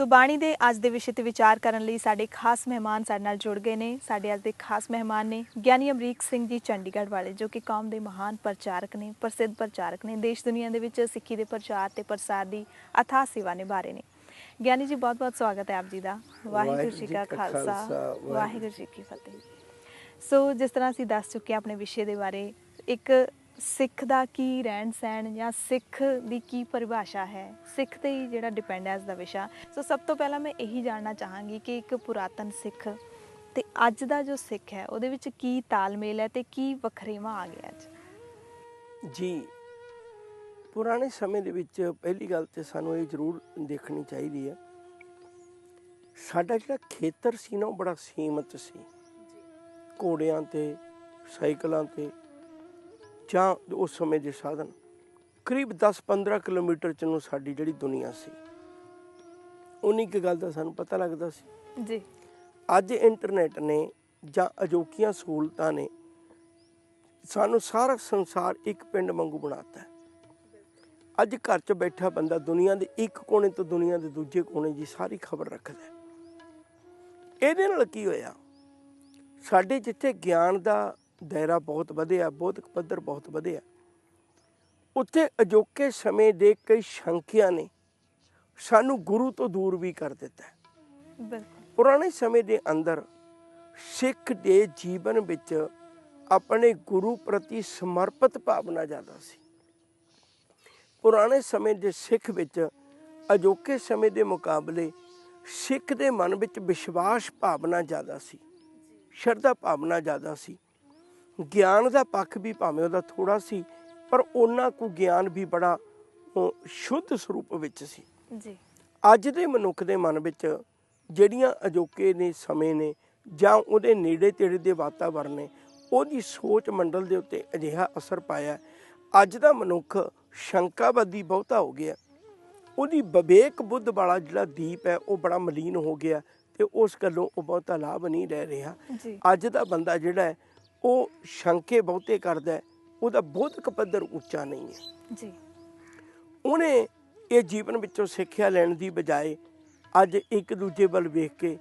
ਸੋ ਬਾਣੀ ਦੇ ਅੱਜ ਦੇ ਵਿਸ਼ੇ ਤੇ ਵਿਚਾਰ ਕਰਨ ਲਈ ਸਾਡੇ ਖਾਸ ਮਹਿਮਾਨ ਸਾਡੇ ਨਾਲ ਜੁੜ ਗਏ ਨੇ। ਸਾਡੇ ਅੱਜ ਦੇ ਖਾਸ ਮਹਿਮਾਨ ਨੇ ਗਿਆਨੀ ਅਮਰੀਕ ਸਿੰਘ ਜੀ ਚੰਡੀਗੜ੍ਹ ਵਾਲੇ ਜੋ ਕਿ ਕੌਮ ਦੇ ਮਹਾਨ ਪ੍ਰਚਾਰਕ ਨੇ ਪ੍ਰਸਿੱਧ ਪ੍ਰਚਾਰਕ ਨੇ। ਦੇਸ਼ ਦੁਨੀਆ ਦੇ ਵਿੱਚ ਸਿੱਖੀ ਦੇ ਪ੍ਰਚਾਰ ਤੇ ਪ੍ਰਸਾਰ ਦੀ ਅਥਾਹ ਸੇਵਾ ਨਿਭਾ ਰਹੇ ਨੇ। ਗਿਆਨੀ ਜੀ ਬਹੁਤ ਬਹੁਤ ਸਵਾਗਤ ਹੈ ਆਪ ਜੀ ਦਾ। ਵਾਹਿਗੁਰੂ ਜੀ ਕਾ ਖਾਲਸਾ। ਵਾਹਿਗੁਰੂ ਜੀ ਕੀ ਫਤਿਹ। ਸੋ ਜਿਸ ਤਰ੍ਹਾਂ ਅਸੀਂ ਦੱਸ ਚੁੱਕੇ ਆਪਣੇ ਵਿਸ਼ੇ ਦੇ ਬਾਰੇ ਇੱਕ ਸਿੱਖ ਦਾ ਕੀ ਰਹਿਣ ਸਹਿਣ ਜਾਂ ਸਿੱਖ ਦੀ ਕੀ ਪਰਿਭਾਸ਼ਾ ਹੈ? ਸਿੱਖ ਤੇ ਹੀ ਜਿਹੜਾ ਡਿਪੈਂਡ ਹੈ ਇਸ ਦਾ ਵਿਸ਼ਾ। ਸੋ ਸਭ ਤੋਂ ਪਹਿਲਾਂ ਮੈਂ ਇਹੀ ਜਾਣਨਾ ਚਾਹਾਂਗੀ ਕਿ ਇੱਕ ਪੁਰਾਤਨ ਸਿੱਖ ਤੇ ਅੱਜ ਦਾ ਜੋ ਸਿੱਖ ਹੈ ਉਹਦੇ ਵਿੱਚ ਕੀ ਤਾਲਮੇਲ ਹੈ ਤੇ ਕੀ ਵਖਰੇਵਾ ਆ ਗਿਆ ਅੱਜ? ਜੀ ਪੁਰਾਣੇ ਸਮੇਂ ਦੇ ਵਿੱਚ ਪਹਿਲੀ ਗੱਲ ਤੇ ਸਾਨੂੰ ਇਹ ਜ਼ਰੂਰ ਦੇਖਣੀ ਚਾਹੀਦੀ ਹੈ ਸਾਡਾ ਜਿਹੜਾ ਖੇਤਰ ਸੀ ਨਾ ਉਹ ਬੜਾ ਸੀਮਤ ਸੀ। ਘੋੜਿਆਂ ਤੇ ਸਾਈਕਲਾਂ ਤੇ ਜਾਂ ਉਸ ਸਮੇਂ ਦੇ ਸਾਧਨ ਕਰੀਬ 10-15 ਕਿਲੋਮੀਟਰ ਚ ਨੂੰ ਸਾਡੀ ਜਿਹੜੀ ਦੁਨੀਆ ਸੀ। ਉਨੀ ਕੁ ਗੱਲ ਦਾ ਸਾਨੂੰ ਪਤਾ ਲੱਗਦਾ ਸੀ। ਜੀ। ਅੱਜ ਇੰਟਰਨੈਟ ਨੇ ਜਾਂ ਅਜੋਕੀਆਂ ਸਹੂਲਤਾਂ ਨੇ ਸਾਨੂੰ ਸਾਰਾ ਸੰਸਾਰ ਇੱਕ ਪਿੰਡ ਵਾਂਗੂ ਬਣਾਤਾ ਹੈ। ਅੱਜ ਘਰ 'ਚ ਬੈਠਾ ਬੰਦਾ ਦੁਨੀਆ ਦੇ ਇੱਕ ਕੋਨੇ ਤੋਂ ਦੁਨੀਆ ਦੇ ਦੂਜੇ ਕੋਨੇ ਦੀ ਸਾਰੀ ਖਬਰ ਰੱਖਦਾ ਹੈ। ਇਹਦੇ ਨਾਲ ਕੀ ਹੋਇਆ? ਸਾਡੇ ਜਿੱਥੇ ਗਿਆਨ ਦਾ ਦਾਇਰਾ ਬਹੁਤ ਵਧਿਆ ਬੌਧਿਕ ਪੱਧਰ ਬਹੁਤ ਵਧਿਆ। ਉੱਥੇ ਅਜੋਕੇ ਸਮੇਂ ਦੇ ਕਈ ਸ਼ੰਕਿਆਂ ਨੇ ਸਾਨੂੰ ਗੁਰੂ ਤੋਂ ਦੂਰ ਵੀ ਕਰ ਦਿੱਤਾ ਬਿਲਕੁਲ। ਪੁਰਾਣੇ ਸਮੇਂ ਦੇ ਅੰਦਰ ਸਿੱਖ ਦੇ ਜੀਵਨ ਵਿੱਚ ਆਪਣੇ ਗੁਰੂ ਪ੍ਰਤੀ ਸਮਰਪਿਤ ਭਾਵਨਾ ਜ਼ਿਆਦਾ ਸੀ। ਪੁਰਾਣੇ ਸਮੇਂ ਦੇ ਸਿੱਖ ਵਿੱਚ ਅਜੋਕੇ ਸਮੇਂ ਦੇ ਮੁਕਾਬਲੇ ਸਿੱਖ ਦੇ ਮਨ ਵਿੱਚ ਵਿਸ਼ਵਾਸ ਭਾਵਨਾ ਜ਼ਿਆਦਾ ਸੀ ਸ਼ਰਧਾ ਭਾਵਨਾ ਜ਼ਿਆਦਾ ਸੀ। ਗਿਆਨ ਦਾ ਪੱਖ ਵੀ ਭਾਵੇਂ ਉਹਦਾ ਥੋੜਾ ਸੀ ਪਰ ਉਹਨਾਂ ਕੋ ਗਿਆਨ ਵੀ ਬੜਾ ਸ਼ੁੱਧ ਸਰੂਪ ਵਿੱਚ ਸੀ। ਜੀ। ਅੱਜ ਦੇ ਮਨੁੱਖ ਦੇ ਮਨ ਵਿੱਚ ਜਿਹੜੀਆਂ ਅਜੋਕੇ ਨੇ ਸਮੇਂ ਨੇ ਜਾਂ ਉਹਦੇ ਨੇੜੇ ਤੇੜੇ ਦੇ ਵਾਤਾਵਰਣ ਨੇ ਉਹਦੀ ਸੋਚ ਮੰਡਲ ਦੇ ਉੱਤੇ ਅਜਿਹਾ ਅਸਰ ਪਾਇਆ। ਅੱਜ ਦਾ ਮਨੁੱਖ ਸ਼ੰਕਾਵਾਦੀ ਬਹੁਤਾ ਹੋ ਗਿਆ। ਉਹਦੀ ਵਿਵੇਕ ਬੁੱਧ ਵਾਲਾ ਜਿਹੜਾ ਦੀਪ ਹੈ ਉਹ ਬੜਾ ਮਲੀਨ ਹੋ ਗਿਆ ਤੇ ਉਸ ਗੱਲੋਂ ਉਹ ਬਹੁਤਾ ਲਾਭ ਨਹੀਂ ਲੈ ਰਿਹਾ। ਅੱਜ ਦਾ ਬੰਦਾ ਜਿਹੜਾ ਹੈ ਉਹ ਸ਼ੰਕੇ ਬਹੁਤੇ ਕਰਦਾ ਹੈ ਉਹਦਾ ਬੌਧਿਕ ਪੱਧਰ ਉੱਚਾ ਨਹੀਂ ਹੈ। ਜੀ। ਉਹਨੇ ਇਹ ਜੀਵਨ ਵਿੱਚੋਂ ਸਿੱਖਿਆ ਲੈਣ ਦੀ ਬਜਾਏ ਅੱਜ ਇੱਕ ਦੂਜੇ ਵੱਲ ਵੇਖ ਕੇ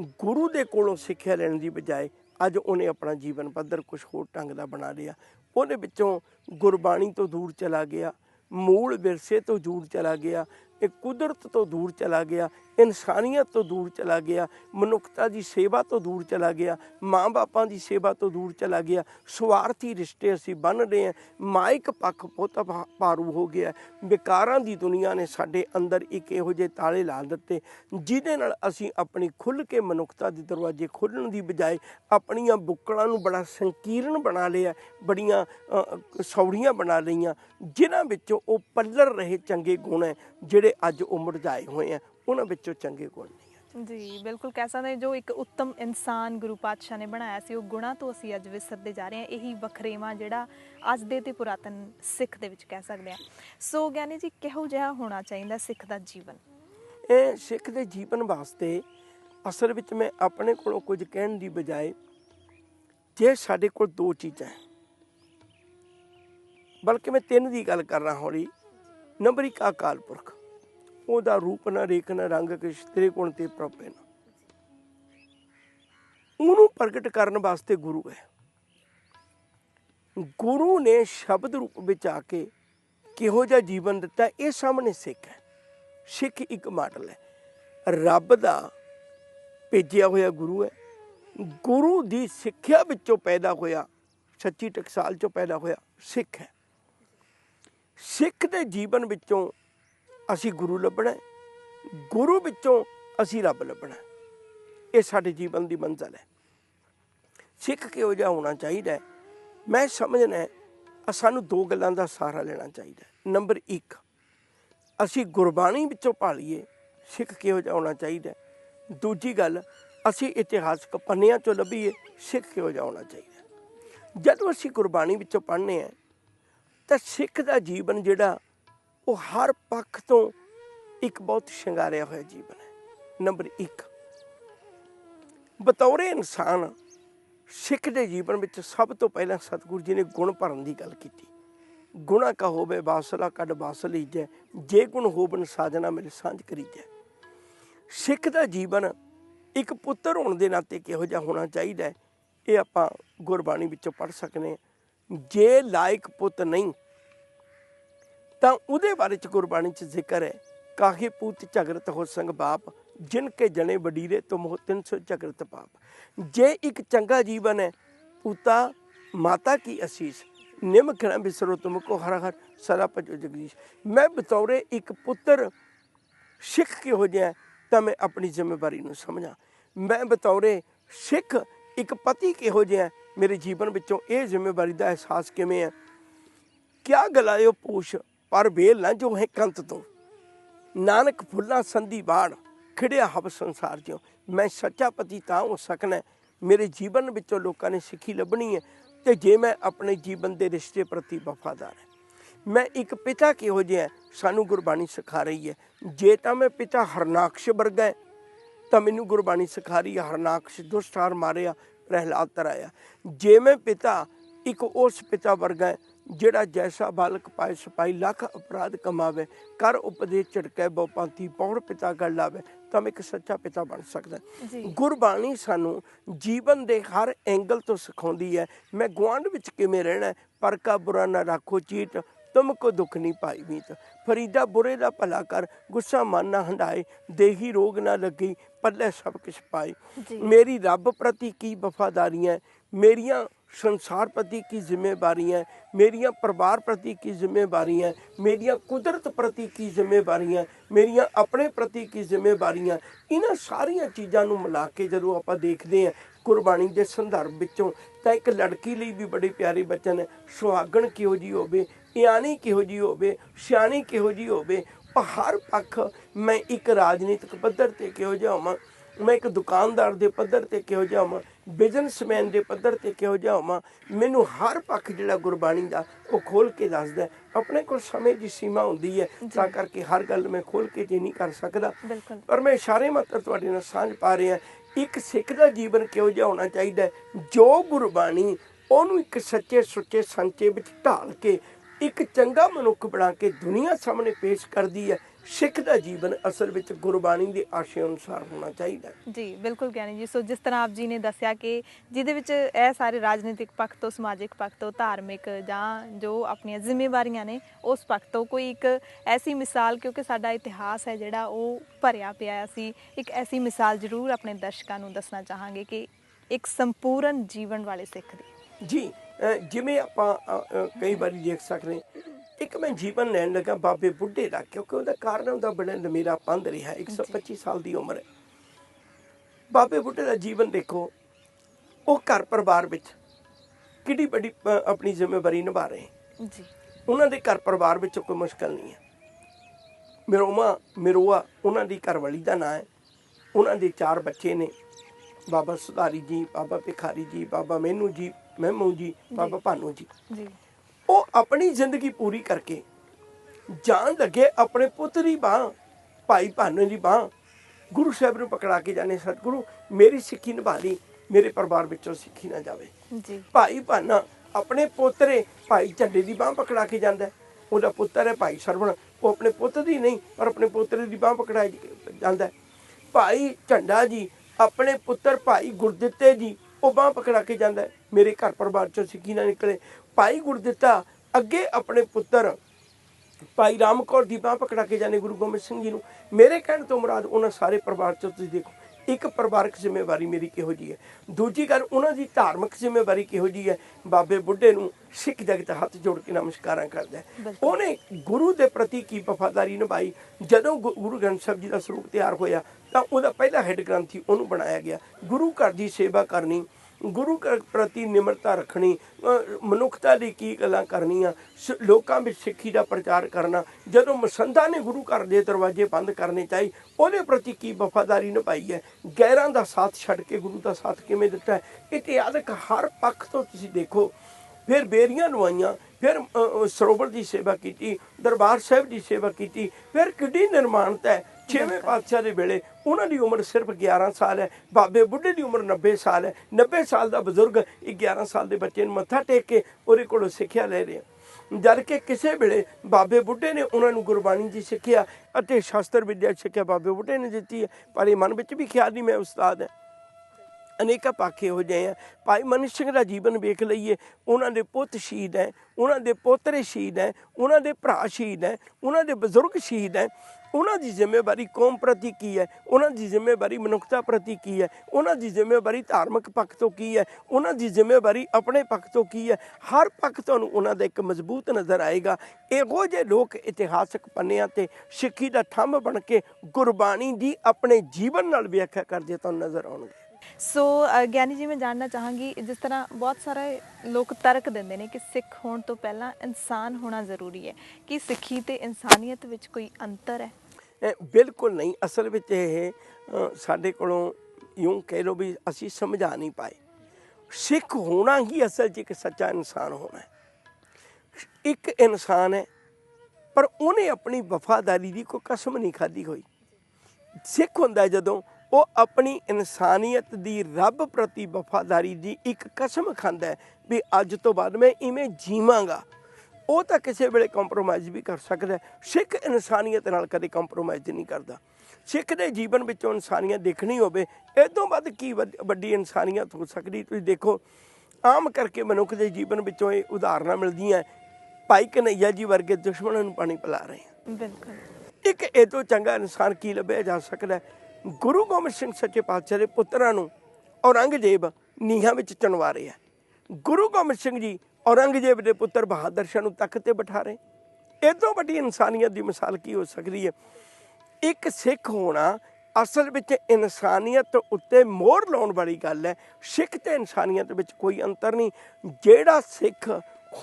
ਗੁਰੂ ਦੇ ਕੋਲੋਂ ਸਿੱਖਿਆ ਲੈਣ ਦੀ ਬਜਾਏ ਅੱਜ ਉਹਨੇ ਆਪਣਾ ਜੀਵਨ ਪੱਧਰ ਕੁਝ ਹੋਰ ਢੰਗ ਦਾ ਬਣਾ ਲਿਆ। ਉਹਦੇ ਵਿੱਚੋਂ ਗੁਰਬਾਣੀ ਤੋਂ ਦੂਰ ਚਲਾ ਗਿਆ ਮੂਲ ਵਿਰਸੇ ਤੋਂ ਦੂਰ ਚਲਾ ਗਿਆ ਇਹ ਕੁਦਰਤ ਤੋਂ ਦੂਰ ਚਲਾ ਗਿਆ ਇਨਸਾਨੀਅਤ ਤੋਂ ਦੂਰ ਚਲਾ ਗਿਆ, ਮਨੁੱਖਤਾ ਦੀ ਸੇਵਾ ਤੋਂ ਦੂਰ ਚਲਾ ਗਿਆ, ਮਾਂ-ਬਾਪਾਂ ਦੀ ਸੇਵਾ ਤੋਂ ਦੂਰ ਚਲਾ ਗਿਆ, ਸਵਾਰਥੀ ਰਿਸ਼ਤੇ ਅਸੀਂ ਬੰਨ ਰਹੇ ਹਾਂ ਮਾਇਕ ਪੱਖ ਬਹੁਤਾ ਭਾ- ਭਾਰੂ ਹੋ ਗਿਆ ਵਿਕਾਰਾਂ ਦੀ ਦੁਨੀਆ ਨੇ ਸਾਡੇ ਅੰਦਰ ਇੱਕ ਇਹੋ ਜਿਹੇ ਤਾਲੇ ਲਾ ਦਿੱਤੇ, ਜਿਹਦੇ ਨਾਲ ਅਸੀਂ ਆਪਣੀ ਖੁੱਲ ਕੇ ਮਨੁੱਖਤਾ ਦੇ ਦਰਵਾਜ਼ੇ ਖੋਲਣ ਦੀ ਬਜਾਏ ਆਪਣੀਆਂ ਬੁੱਕਲਾਂ ਨੂੰ ਬੜਾ ਸੰਕੀਰਨ ਬਣਾ ਲਿਆ ਬੜੀਆਂ ਸੌੜੀਆਂ ਬਣਾ ਲਈਆਂ, ਜਿਨ੍ਹਾਂ ਵਿੱਚੋਂ ਉਹ ਪੱਲਰ ਰਹੇ ਚੰਗੇ ਗੁਣ ਹੈ, ਜਿਹੜੇ ਅੱਜ ਉਹ ਮੁਰਝਾਏ ਹੋਏ ਆ ਉਹਨਾਂ ਵਿੱਚੋਂ ਚੰਗੇ ਗੁਣ ਨਹੀਂ ਜੀ ਬਿਲਕੁਲ ਸਕਦੇ ਹਾਂ, ਜੋ ਇੱਕ ਉੱਤਮ ਇਨਸਾਨ ਗੁਰੂ ਪਾਤਸ਼ਾਹ ਨੇ ਬਣਾਇਆ ਸੀ ਉਹ ਗੁਣਾ ਤੋਂ ਅਸੀਂ ਅੱਜ ਵਿਸਰਦੇ ਜਾ ਰਹੇ ਹਾਂ। ਇਹੀ ਵਖਰੇਵਾ ਜਿਹੜਾ ਅੱਜ ਦੇ ਤੇ ਪੁਰਾਤਨ ਸਿੱਖ ਦੇ ਵਿੱਚ ਕਹਿ ਸਕਦੇ ਹਾਂ। ਸੋ ਗਿਆਨੀ ਜੀ ਕਿਹੋ ਜਿਹਾ ਹੋਣਾ ਚਾਹੀਦਾ ਸਿੱਖ ਦਾ ਜੀਵਨ? ਇਹ ਸਿੱਖ ਦੇ ਜੀਵਨ ਵਾਸਤੇ ਅਸਲ ਵਿੱਚ ਮੈਂ ਆਪਣੇ ਕੋਲੋਂ ਕੁਝ ਕਹਿਣ ਦੀ ਬਜਾਏ ਜੇ ਸਾਡੇ ਕੋਲ ਦੋ ਚੀਜ਼ਾਂ ਹੈ ਬਲਕਿ ਮੈਂ ਤਿੰਨ ਦੀ ਗੱਲ ਕਰ ਰਹਾ ਹੌਲੀ ਨੰਬਰ ਇੱਕ ਅਕਾਲ ਪੁਰਖ। ਉਹਦਾ ਰੂਪ ਨਾ ਰੇਖ ਨਾ ਰੰਗ ਕਿਛ ਤੇਰੇ ਤੇ ਪ੍ਰਪੇ ਨਾ। ਉਹਨੂੰ ਪ੍ਰਗਟ ਕਰਨ ਵਾਸਤੇ ਗੁਰੂ ਹੈ। ਗੁਰੂ ਨੇ ਸ਼ਬਦ ਰੂਪ ਵਿੱਚ ਆ ਕੇ ਕਿਹੋ ਜਿਹਾ ਜੀਵਨ ਦਿੱਤਾ, ਇਹ ਸਾਹਮਣੇ ਸਿੱਖ ਹੈ। ਸਿੱਖ ਇੱਕ ਮਾਡਲ ਹੈ। ਰੱਬ ਦਾ ਭੇਜਿਆ ਹੋਇਆ ਗੁਰੂ ਹੈ। ਗੁਰੂ ਦੀ ਸਿੱਖਿਆ ਵਿੱਚੋਂ ਪੈਦਾ ਹੋਇਆ, ਸੱਚੀ ਟਕਸਾਲ ਚੋਂ ਪੈਦਾ ਹੋਇਆ ਸਿੱਖ ਹੈ। ਸਿੱਖ ਦੇ ਜੀਵਨ ਵਿੱਚੋਂ ਅਸੀਂ ਗੁਰੂ ਲੱਭਣਾ ਗੁਰੂ ਵਿੱਚੋਂ ਅਸੀਂ ਰੱਬ ਲੱਭਣਾ ਇਹ ਸਾਡੇ ਜੀਵਨ ਦੀ ਮੰਜ਼ਲ ਹੈ। ਸਿੱਖ ਕਿਹੋ ਜਿਹਾ ਹੋਣਾ ਚਾਹੀਦਾ ਮੈਂ ਸਮਝਣਾ ਸਾਨੂੰ ਦੋ ਗੱਲਾਂ ਦਾ ਸਹਾਰਾ ਲੈਣਾ ਚਾਹੀਦਾ ਨੰਬਰ 1 ਅਸੀਂ ਗੁਰਬਾਣੀ ਵਿੱਚੋਂ ਭਾਲੀਏ ਸਿੱਖ ਕਿਹੋ ਜਿਹਾ ਹੋਣਾ ਚਾਹੀਦਾ ਦੂਜੀ ਗੱਲ, ਅਸੀਂ ਇਤਿਹਾਸਕ ਪੰਨਿਆਂ ਚੋਂ ਲੱਭੀਏ, ਸਿੱਖ ਕਿਹੋ ਜਿਹਾ ਹੋਣਾ ਚਾਹੀਦਾ ਜਦੋਂ ਅਸੀਂ ਗੁਰਬਾਣੀ ਵਿੱਚੋਂ ਪੜ੍ਹਨੇ ਆ ਤਾਂ ਸਿੱਖ ਦਾ ਜੀਵਨ ਜਿਹੜਾ ਉਹ ਹਰ ਪੱਖ ਤੋਂ ਇੱਕ ਬਹੁਤ ਸ਼ਿੰਗਾਰਿਆ ਹੋਇਆ ਜੀਵਨ ਹੈ। ਨੰਬਰ 1 ਬਤੌਰੇ ਇਨਸਾਨ ਸਿੱਖ ਦੇ ਜੀਵਨ ਵਿੱਚ ਸਭ ਤੋਂ ਪਹਿਲਾਂ ਸਤਿਗੁਰੂ ਜੀ ਨੇ ਗੁਣ ਭਰਨ ਦੀ ਗੱਲ ਕੀਤੀ। ਗੁਣਾ ਕਾ ਹੋਵੇ ਬਾਸਲਾ, ਕੱਢ ਬਾਸ ਲੀਜੈ ਜੇ ਗੁਣ ਹੋਵਨ ਸਾਜਣਾ ਮੇਰੇ ਸਾਂਝ ਕਰੀਜੈ। ਸਿੱਖ ਦਾ ਜੀਵਨ ਇੱਕ ਪੁੱਤਰ ਹੋਣ ਦੇ ਨਾਤੇ ਕਿਹੋ ਜਿਹਾ ਹੋਣਾ ਚਾਹੀਦਾ ਇਹ ਆਪਾਂ ਗੁਰਬਾਣੀ ਵਿੱਚੋਂ ਪੜ੍ਹ ਸਕਨੇ ਹਾਂ। ਜੇ ਲਾਇਕ ਪੁੱਤ ਨਹੀਂ ਤਾਂ ਉਹਦੇ ਬਾਰੇ ਚ ਗੁਰਬਾਣੀ ਚ ਜ਼ਿਕਰ ਹੈ। ਕਾਹੇ ਪੂਤ ਝਗਰਤ ਹੋ ਸੰਗ ਬਾਪ ਜਿਨ ਕੇ ਜਣੇ ਵਡੀਰੇ ਤੁਮ ਹੋ 300 ਝਗਰਤ ਪਾਪ। ਜੇ ਇੱਕ ਚੰਗਾ ਜੀਵਨ ਹੈ ਪੁੱਤਾ ਮਾਤਾ ਕੀ ਅਸੀਸ? ਨਿਮਕ ਨਾ ਬਿਸਰੋ ਤੁਮ ਕੋ ਹਰ ਹਰ ਸਦਾ ਭਜੋ ਜਗਦੀਸ਼। ਮੈਂ ਬਤੌਰੇ ਇੱਕ ਪੁੱਤਰ ਸਿੱਖ ਕਿਹੋ ਜਿਹਾ ਹੈ, ਤਾਂ ਮੈਂ ਆਪਣੀ ਜ਼ਿੰਮੇਵਾਰੀ ਨੂੰ ਸਮਝਾਂ। ਮੈਂ ਬਤੌਰੇ ਸਿੱਖ ਇੱਕ ਪਤੀ ਕਿਹੋ ਜਿਹਾ ਮੇਰੇ ਜੀਵਨ ਵਿੱਚੋਂ ਇਹ ਜ਼ਿੰਮੇਵਾਰੀ ਦਾ ਅਹਿਸਾਸ ਕਿਵੇਂ ਹੈ? ਕਿਆ ਗਲਾਇਓ ਪੂਛ? ਪਰ ਵੇਲ ਨਾ ਜੋ ਹੈ ਕੰਤ ਤੋਂ। ਨਾਨਕ ਫੁੱਲਾਂ ਸੰਧੀ ਬਾੜ ਖਿੜਿਆ ਹਬ ਸੰਸਾਰ ਜਿਉ। ਮੈਂ ਸੱਚਾ ਪਤੀ ਤਾਂ ਹੋ ਸਕਣਾ ਮੇਰੇ ਜੀਵਨ ਵਿੱਚੋਂ ਲੋਕਾਂ ਨੇ ਸਿੱਖੀ ਲੱਭਣੀ ਹੈ ਤੇ ਜੇ ਮੈਂ ਆਪਣੇ ਜੀਵਨ ਦੇ ਰਿਸ਼ਤੇ ਪ੍ਰਤੀ ਵਫਾਦਾਰ ਹਾਂ। ਮੈਂ ਇੱਕ ਪਿਤਾ ਕਿਹੋ ਜਿਹਾ ਹੈ, ਸਾਨੂੰ ਗੁਰਬਾਣੀ ਸਿਖਾ ਰਹੀ ਹੈ। ਜੇ ਤਾਂ ਮੈਂ ਪਿਤਾ ਹਰਨਾਕਸ਼ ਵਰਗਾ ਹੈ, ਤਾਂ ਮੈਨੂੰ ਗੁਰਬਾਣੀ ਸਿਖਾ ਰਹੀ ਹੈ। ਹਰਨਾਕਸ਼ ਦੁਸ਼ਟਾਰ ਮਾਰਿਆ ਪ੍ਰਹਿਲਾਦ ਤਰਾਇਆ। ਜੇ ਮੈਂ ਪਿਤਾ ਇੱਕ ਉਸ ਪਿਤਾ ਵਰਗਾ ਜਿਹੜਾ ਜੈਸਾ ਬਾਲਕ ਪਾਏ ਸਪਾਈ ਲੱਖ ਅਪਰਾਧ ਕਮਾਵੇ ਕਰ ਉਪਦੇਸ਼ ਝਟਕੈ ਬਹੁ ਪੰਥੀ ਪੌੜ ਪਿਤਾ ਗੜ ਲਾਵੇ ਤਾਂ ਮੈਂ ਇੱਕ ਸੱਚਾ ਪਿਤਾ ਬਣ ਸਕਦਾ। ਗੁਰਬਾਣੀ ਸਾਨੂੰ ਜੀਵਨ ਦੇ ਹਰ ਐਂਗਲ ਤੋਂ ਸਿਖਾਉਂਦੀ ਹੈ ਮੈਂ ਗੁਆਂਢ ਵਿੱਚ ਕਿਵੇਂ ਰਹਿਣਾ ਪਰ ਕਾ ਬੁਰਾ ਨਾ ਰੱਖੋ ਚੀਟ ਤੁਮ ਕੋ ਦੁੱਖ ਨਹੀਂ ਪਾਈ ਮੀਤ ਫਰੀਦਾ ਬੁਰੇ ਦਾ ਭਲਾ ਕਰ ਗੁੱਸਾ ਮਨ ਨਾ ਹੰਡਾਏ ਦੇਹੀ ਰੋਗ ਨਾ ਲੱਗੀ ਪੱਲੇ ਸਭ ਕੁਛ ਪਾਏ ਜੀ। ਮੇਰੀ ਰੱਬ ਪ੍ਰਤੀ ਕੀ ਵਫਾਦਾਰੀਆਂ ਮੇਰੀਆਂ ਸੰਸਾਰ ਪ੍ਰਤੀ ਕੀ ਜ਼ਿੰਮੇਵਾਰੀਆਂ ਮੇਰੀਆਂ ਪਰਿਵਾਰ ਪ੍ਰਤੀ ਕੀ ਜ਼ਿੰਮੇਵਾਰੀਆਂ ਮੇਰੀਆਂ ਕੁਦਰਤ ਪ੍ਰਤੀ ਕੀ ਜ਼ਿੰਮੇਵਾਰੀਆਂ ਮੇਰੀਆਂ ਆਪਣੇ ਪ੍ਰਤੀ ਕੀ ਜ਼ਿੰਮੇਵਾਰੀਆਂ ਇਹਨਾਂ ਸਾਰੀਆਂ ਚੀਜ਼ਾਂ ਨੂੰ ਮਿਲਾ ਕੇ ਜਦੋਂ ਆਪਾਂ ਦੇਖਦੇ ਹਾਂ ਗੁਰਬਾਣੀ ਦੇ ਸੰਦਰਭ ਵਿੱਚੋਂ, ਤਾਂ ਇੱਕ ਲੜਕੀ ਲਈ ਵੀ ਬੜੇ ਪਿਆਰੇ ਬਚਨ ਹੈ, ਸੁਹਾਗਣ ਕਿਹੋ ਜੀ ਹੋਵੇ, ਇਆਣੀ ਕਿਹੋ ਜੀ ਹੋਵੇ, ਸਿਆਣੀ ਕਿਹੋ ਜੀ ਹੋਵੇ, ਹਰ ਪੱਖ ਮੈਂ ਇੱਕ ਰਾਜਨੀਤਿਕ ਪੱਧਰ ਤੇ ਕਿਹੋ ਜਿਹਾ ਹੋਵਾਂ, ਮੈਂ ਇੱਕ ਦੁਕਾਨਦਾਰ ਦੇ ਪੱਧਰ ਤੇ ਕਿਹੋ ਜਿਹਾ ਹੋਵਾਂ ਬਿਜ਼ਨਸਮੈਨ ਦੇ ਪੱਧਰ ਤੇ ਕਿਹੋ ਜਿਹਾ ਹਾਂ ਮੈਨੂੰ ਹਰ ਪੱਖ ਜਿਹੜਾ ਗੁਰਬਾਣੀ ਦਾ ਉਹ ਖੋਲ ਕੇ ਦੱਸਦਾ। ਆਪਣੇ ਕੋਲ ਸਮੇਂ ਦੀ ਸੀਮਾ ਹੁੰਦੀ ਹੈ ਤਾਂ ਕਰਕੇ ਹਰ ਗੱਲ ਮੈਂ ਖੋਲ ਕੇ ਜੀ ਨਹੀਂ ਕਰ ਸਕਦਾ ਪਰ ਮੈਂ ਇਸ਼ਾਰੇ ਮਾਤਰ ਤੁਹਾਡੇ ਨਾਲ ਸਾਂਝ ਪਾ ਰਿਹਾ ਇੱਕ ਸਿੱਖ ਦਾ ਜੀਵਨ ਕਿਹੋ ਜਿਹਾ ਹੋਣਾ ਚਾਹੀਦਾ? ਜੋ ਗੁਰਬਾਣੀ ਉਹਨੂੰ ਇੱਕ ਸੱਚੇ ਸੁੱਚੇ ਸੰਚੇ ਵਿੱਚ ਢਾਲ ਕੇ ਇੱਕ ਚੰਗਾ ਮਨੁੱਖ ਬਣਾ ਕੇ ਦੁਨੀਆ ਸਾਹਮਣੇ ਪੇਸ਼ ਕਰਦੀ ਹੈ ਸਿੱਖ ਦਾ ਜੀਵਨ ਅਸਲ ਵਿੱਚ ਗੁਰਬਾਣੀ ਦੇ ਆਸ਼ੇ ਅਨੁਸਾਰ ਹੋਣਾ ਚਾਹੀਦਾ ਹੈ। ਜੀ ਬਿਲਕੁਲ ਗਿਆਨੀ ਜੀ। ਸੋ ਜਿਸ ਤਰ੍ਹਾਂ ਆਪ ਜੀ ਨੇ ਦੱਸਿਆ ਕਿ ਜਿਹਦੇ ਵਿੱਚ ਇਹ ਸਾਰੇ ਰਾਜਨੀਤਿਕ ਪੱਖ ਤੋਂ ਸਮਾਜਿਕ ਪੱਖ ਤੋਂ ਧਾਰਮਿਕ ਜਾਂ ਜੋ ਆਪਣੀਆਂ ਜ਼ਿੰਮੇਵਾਰੀਆਂ ਨੇ ਉਸ ਪੱਖ ਤੋਂ ਕੋਈ ਇੱਕ ਐਸੀ ਮਿਸਾਲ ਕਿਉਂਕਿ ਸਾਡਾ ਇਤਿਹਾਸ ਹੈ ਜਿਹੜਾ ਉਹ ਭਰਿਆ ਪਿਆ ਅਸੀਂ ਇੱਕ ਐਸੀ ਮਿਸਾਲ ਜ਼ਰੂਰ ਆਪਣੇ ਦਰਸ਼ਕਾਂ ਨੂੰ ਦੱਸਣਾ ਚਾਹਾਂਗੇ ਕਿ ਇੱਕ ਸੰਪੂਰਨ ਜੀਵਨ ਵਾਲੇ ਸਿੱਖ ਦੀ। ਜੀ ਜਿਵੇਂ ਆਪਾਂ ਕਈ ਵਾਰੀ ਦੇਖ ਸਕਦੇ ਇੱਕ ਮੈਂ ਜੀਵਨ ਲੈਣ ਲੱਗਾ ਬਾਬੇ ਬੁੱਢੇ ਦਾ ਕਿਉਂਕਿ ਉਹਦਾ ਕਾਰਨ ਉਹਦਾ ਬੜਾ ਲੰਮੇਰਾ ਪੰਧ ਰਿਹਾ 125 ਸਾਲ ਦੀ ਉਮਰ ਹੈ। ਬਾਬੇ ਬੁੱਢੇ ਦਾ ਜੀਵਨ ਦੇਖੋ ਉਹ ਘਰ ਪਰਿਵਾਰ ਵਿੱਚ ਕਿੰਨੀ ਵੱਡੀ ਆਪਣੀ ਜ਼ਿੰਮੇਵਾਰੀ ਨਿਭਾ ਰਹੇ ਜੀ। ਉਹਨਾਂ ਦੇ ਘਰ ਪਰਿਵਾਰ ਵਿੱਚ ਕੋਈ ਮੁਸ਼ਕਲ ਨਹੀਂ ਹੈ। ਮਿਰੋਮਾ ਮਿਰੋਆ ਉਹਨਾਂ ਦੀ ਘਰਵਾਲੀ ਦਾ ਨਾਂ ਹੈ। ਉਹਨਾਂ ਦੇ ਚਾਰ ਬੱਚੇ ਨੇ। ਬਾਬਾ ਸੁਧਾਰੀ ਜੀ ਬਾਬਾ ਭਿਖਾਰੀ ਜੀ ਬਾਬਾ ਮੈਨੂੰ ਜੀ ਮਹਿਮੂ ਜੀ ਬਾਬਾ ਭਾਨੂ ਜੀ। ਜੀ। ਉਹ ਆਪਣੀ ਜ਼ਿੰਦਗੀ ਪੂਰੀ ਕਰਕੇ ਜਾਣ ਲੱਗੇ ਆਪਣੇ ਪੁੱਤ ਦੀ ਬਾਹ ਭਾਈ ਭਾਨੂ ਦੀ ਬਾਹ ਗੁਰੂ ਸਾਹਿਬ ਨੂੰ ਪਕੜਾ ਕੇ ਜਾਣੇ ਸਤਿਗੁਰੂ ਮੇਰੀ ਸਿੱਖੀ ਨਿਭਾ ਲਈ ਮੇਰੇ ਪਰਿਵਾਰ ਵਿੱਚੋਂ ਸਿੱਖੀ ਨਾ ਜਾਵੇ ਜੀ ਭਾਈ ਭਾਨਾ ਆਪਣੇ ਪੋਤਰੇ ਭਾਈ ਝੰਡੇ ਦੀ ਬਾਹ ਪਕੜਾ ਕੇ ਜਾਂਦਾ। ਉਹਦਾ ਪੁੱਤਰ ਹੈ ਭਾਈ ਸਰਵਣ ਉਹ ਆਪਣੇ ਪੁੱਤ ਦੀ ਨਹੀਂ ਪਰ ਆਪਣੇ ਪੋਤਰੇ ਦੀ ਬਾਹ ਪਕੜਾ ਜਾਂਦਾ। ਭਾਈ ਝੰਡਾ ਜੀ ਆਪਣੇ ਪੁੱਤਰ ਭਾਈ ਗੁਰਦਿੱਤੇ ਜੀ ਉਹ ਬਾਹ ਪਕੜਾ ਕੇ ਜਾਂਦਾ। ਮੇਰੇ ਘਰ ਪਰਿਵਾਰ ਚੋਂ ਸਿੱਖੀ ਨਾ ਨਿਕਲੇ ਭਾਈ ਗੁਰਦਿੱਤਾ ਅੱਗੇ ਆਪਣੇ ਪੁੱਤਰ। ਭਾਈ ਰਾਮ ਕੌਰ ਦੀ ਬਾਹ ਪਕੜਾ ਕੇ ਜਾਣੇ ਗੁਰੂ ਗੋਬਿੰਦ ਸਿੰਘ ਜੀ ਨੂੰ। ਮੇਰੇ ਕਹਿਣ ਤੋਂ ਮੁਰਾਦ ਉਹਨਾਂ ਸਾਰੇ ਪਰਿਵਾਰ ਚੋਂ ਤੁਸੀਂ ਦੇਖੋ ਇੱਕ ਪਰਿਵਾਰਕ ਜ਼ਿੰਮੇਵਾਰੀ ਮੇਰੀ ਕਿਹੋ ਜੀ ਹੈ। ਦੂਜੀ ਗੱਲ ਉਹਨਾਂ ਦੀ ਧਾਰਮਿਕ ਜ਼ਿੰਮੇਵਾਰੀ ਕਿਹੋ ਜੀ ਹੈ? ਬਾਬੇ ਬੁੱਢੇ ਨੂੰ ਸਿੱਖ ਜਗਤ ਹੱਥ ਜੋੜ ਕੇ ਨਮਸਕਾਰਾਂ ਕਰਦਾ। ਉਹਨੇ ਗੁਰੂ ਦੇ ਪ੍ਰਤੀ ਕੀ ਵਫਾਦਾਰੀ ਨਿਭਾਈ? ਜਦੋਂ ਗੁਰੂ ਗ੍ਰੰਥ ਸਾਹਿਬ ਜੀ ਦਾ ਸਰੂਪ ਤਿਆਰ ਹੋਇਆ ਤਾਂ ਉਹਦਾ ਪਹਿਲਾ ਹੈੱਡ ਗ੍ਰੰਥੀ ਉਹਨੂੰ ਬਣਾਇਆ ਗਿਆ। ਗੁਰੂ ਘਰ ਦੀ ਸੇਵਾ ਕਰਨੀ ਗੁਰੂ ਪ੍ਰਤੀ ਨਿਮਰਤਾ ਰੱਖਣੀ ਮਨੁੱਖਤਾ ਲਈ ਕੀ ਗੱਲਾਂ ਕਰਨੀਆਂ ਲੋਕਾਂ ਵਿੱਚ ਸਿੱਖੀ ਦਾ ਪ੍ਰਚਾਰ ਕਰਨਾ ਜਦੋਂ ਮਸੰਦਾ ਨੇ ਗੁਰੂ ਘਰ ਦੇ ਦਰਵਾਜ਼ੇ ਬੰਦ ਕਰਨੇ ਚਾਹੀ ਉਹਦੇ ਪ੍ਰਤੀ ਕੀ ਵਫਾਦਾਰੀ ਨਿਭਾਈ ਹੈ? ਗੈਰਾਂ ਦਾ ਸਾਥ ਛੱਡ ਕੇ ਗੁਰੂ ਦਾ ਸਾਥ ਕਿਵੇਂ ਦਿੱਤਾ ਹੈ? ਇਤਿਹਾਸਕ ਹਰ ਪੱਖ ਤੋਂ ਤੁਸੀਂ ਦੇਖੋ ਫਿਰ ਬੇਰੀਆਂ ਲਵਾਈਆਂ ਫਿਰ ਸਰੋਵਰ ਦੀ ਸੇਵਾ ਕੀਤੀ ਦਰਬਾਰ ਸਾਹਿਬ ਦੀ ਸੇਵਾ ਕੀਤੀ ਫਿਰ ਕਿੱਡੀ ਨਿਰਮਾਣਤਾ ਹੈ? ਛੇਵੇਂ ਪਾਤਸ਼ਾਹ ਦੇ ਵੇਲੇ ਉਹਨਾਂ ਦੀ ਉਮਰ ਸਿਰਫ 11 ਸਾਲ ਹੈ। ਬਾਬੇ ਬੁੱਢੇ ਦੀ ਉਮਰ 90 ਸਾਲ ਹੈ। 90 ਸਾਲ ਦਾ ਬਜ਼ੁਰਗ ਇੱਕ 11 ਸਾਲ ਦੇ ਬੱਚੇ ਨੂੰ ਮੱਥਾ ਟੇਕ ਕੇ ਉਹਦੇ ਕੋਲੋਂ ਸਿੱਖਿਆ ਲੈ ਰਿਹਾ। ਜਦ ਕਿ ਕਿਸੇ ਵੇਲੇ ਬਾਬੇ ਬੁੱਢੇ ਨੇ ਉਹਨਾਂ ਨੂੰ ਗੁਰਬਾਣੀ ਦੀ ਸਿੱਖਿਆ ਅਤੇ ਸ਼ਾਸਤਰ ਵਿਦਿਆ ਸਿੱਖਿਆ ਬਾਬੇ ਬੁੱਢੇ ਨੇ ਦਿੱਤੀ ਹੈ। ਪਰ ਇਹ ਮਨ ਵਿੱਚ ਵੀ ਖਿਆਲ ਨਹੀਂ, ਮੈਂ ਉਸਤਾਦ ਹਾਂ। ਅਨੇਕਾਂ ਪਾਖੇ ਇਹੋ ਜਿਹੇ ਆ। ਭਾਈ ਮਨੀ ਸਿੰਘ ਦਾ ਜੀਵਨ ਵੇਖ ਲਈਏ, ਉਹਨਾਂ ਦੇ ਪੁੱਤ ਸ਼ਹੀਦ ਹੈ, ਉਹਨਾਂ ਦੇ ਪੋਤਰੇ ਸ਼ਹੀਦ ਹੈ, ਉਹਨਾਂ ਦੇ ਭਰਾ ਸ਼ਹੀਦ ਹੈ, ਉਹਨਾਂ ਦੇ ਬਜ਼ੁਰਗ ਸ਼ਹੀਦ ਹੈ। ਉਹਨਾਂ ਦੀ ਜ਼ਿੰਮੇਵਾਰੀ ਕੌਮ ਪ੍ਰਤੀ ਕੀ ਹੈ? ਉਹਨਾਂ ਦੀ ਜ਼ਿੰਮੇਵਾਰੀ ਮਨੁੱਖਤਾ ਪ੍ਰਤੀ ਕੀ ਹੈ? ਉਹਨਾਂ ਦੀ ਜ਼ਿੰਮੇਵਾਰੀ ਧਾਰਮਿਕ ਪੱਖ ਤੋਂ ਕੀ ਹੈ? ਉਹਨਾਂ ਦੀ ਜ਼ਿੰਮੇਵਾਰੀ ਆਪਣੇ ਪੱਖ ਤੋਂ ਕੀ ਹੈ? ਹਰ ਪੱਖ ਤੁਹਾਨੂੰ ਉਹਨਾਂ ਦਾ ਇੱਕ ਮਜ਼ਬੂਤ ਨਜ਼ਰ ਆਏਗਾ। ਇਹੋ ਜਿਹੇ ਲੋਕ ਇਤਿਹਾਸਕ ਪੰਨਿਆਂ ਤੇ ਸਿੱਖੀ ਦਾ ਥੰਮ ਬਣ ਕੇ ਗੁਰਬਾਣੀ ਦੀ ਆਪਣੇ ਜੀਵਨ ਨਾਲ ਵਿਆਖਿਆ ਕਰਦੇ ਤੁਹਾਨੂੰ ਨਜ਼ਰ ਆਉਣਗੇ। ਸੋ ਗਿਆਨੀ ਜੀ, ਮੈਂ ਜਾਣਨਾ ਚਾਹਾਂਗੀ, ਜਿਸ ਤਰ੍ਹਾਂ ਬਹੁਤ ਸਾਰੇ ਲੋਕ ਤਰਕ ਦਿੰਦੇ ਨੇ ਕਿ ਸਿੱਖ ਹੋਣ ਤੋਂ ਪਹਿਲਾਂ ਇਨਸਾਨ ਹੋਣਾ ਜ਼ਰੂਰੀ ਹੈ। ਕਿ ਸਿੱਖੀ ਤੇ ਇਨਸਾਨੀਅਤ ਵਿੱਚ ਕੋਈ ਅੰਤਰ ਹੈ? ਬਿਲਕੁਲ ਨਹੀਂ। ਅਸਲ ਵਿੱਚ ਇਹ ਸਾਡੇ ਕੋਲੋਂ ਯੂੰ ਕਹਿ ਲਓ ਵੀ ਅਸੀਂ ਸਮਝਾ ਨਹੀਂ ਪਾਏ। ਸਿੱਖ ਹੋਣਾ ਹੀ ਅਸਲ 'ਚ ਇੱਕ ਸੱਚਾ ਇਨਸਾਨ ਹੋਣਾ ਹੈ। ਇੱਕ ਇਨਸਾਨ ਹੈ, ਪਰ ਉਹਨੇ ਆਪਣੀ ਵਫਾਦਾਰੀ ਦੀ ਕੋਈ ਕਸਮ ਨਹੀਂ ਖਾਧੀ ਹੋਈ। ਸਿੱਖ ਹੁੰਦਾ ਜਦੋਂ ਉਹ ਆਪਣੀ ਇਨਸਾਨੀਅਤ ਦੀ ਰੱਬ ਪ੍ਰਤੀ ਵਫਾਦਾਰੀ ਦੀ ਇੱਕ ਕਸਮ ਖਾਂਦਾ ਹੈ ਵੀ ਅੱਜ ਤੋਂ ਬਾਅਦ ਮੈਂ ਇਵੇਂ ਜੀਵਾਂਗਾ। ਉਹ ਤਾਂ ਕਿਸੇ ਵੇਲੇ ਕੰਪਰੋਮਾਈਜ਼ ਵੀ ਕਰ ਸਕਦਾ। ਸਿੱਖ ਇਨਸਾਨੀਅਤ ਨਾਲ ਕਦੇ ਕੰਪਰੋਮਾਈਜ਼ ਨਹੀਂ ਕਰਦਾ। ਸਿੱਖ ਦੇ ਜੀਵਨ ਵਿੱਚੋਂ ਇਨਸਾਨੀਅਤ ਦੇਖਣੀ ਹੋਵੇ ਇਹ ਤੋਂ ਵੱਧ ਕੀ ਵੱਡ- ਇਨਸਾਨੀਅਤ ਹੋ ਸਕਦੀ? ਤੁਸੀਂ ਦੇਖੋ ਆਮ ਕਰਕੇ ਮਨੁੱਖ ਦੇ ਜੀਵਨ ਵਿੱਚੋਂ ਇਹ ਉਦਾਹਰਨਾਂ ਮਿਲਦੀਆਂ ਭਾਈ ਕਨਈਆ ਜੀ ਵਰਗੇ ਦੁਸ਼ਮਣਾਂ ਨੂੰ ਪਾਣੀ ਪਿਲਾ ਰਹੇ ਬਿਲਕੁਲ। ਇੱਕ ਇਹ ਤੋਂ ਚੰਗਾ ਇਨਸਾਨ ਕੀ ਲੱਭਿਆ ਜਾ ਸਕਦਾ? ਗੁਰੂ ਗੋਬਿੰਦ ਸਿੰਘ ਸੱਚੇ ਪਾਤਸ਼ਾਹ ਦੇ ਪੁੱਤਰਾਂ ਨੂੰ ਔਰੰਗਜ਼ੇਬ ਨੀਹਾਂ ਵਿੱਚ ਚਣਵਾ ਰਿਹਾ ਗੁਰੂ ਗੋਬਿੰਦ ਸਿੰਘ ਜੀ ਔਰੰਗਜ਼ੇਬ ਦੇ ਪੁੱਤਰ ਬਹਾਦਰ ਸ਼ਾਹ ਨੂੰ ਤਖਤ ਤੇ ਬਿਠਾ ਰਹੇ ਇਹ ਤੋਂ ਵੱਡੀ ਇਨਸਾਨੀਅਤ ਦੀ ਮਿਸਾਲ ਕੀ ਹੋ ਸਕਦੀ ਹੈ? ਇੱਕ ਸਿੱਖ ਹੋਣਾ ਅਸਲ ਵਿੱਚ ਇਨਸਾਨੀਅਤ ਉੱਤੇ ਮੋਹਰ ਲਾਉਣ ਵਾਲੀ ਗੱਲ ਹੈ। ਸਿੱਖ ਤੇ ਇਨਸਾਨੀਅਤ ਵਿੱਚ ਕੋਈ ਅੰਤਰ ਨਹੀਂ। ਜਿਹੜਾ ਸਿੱਖ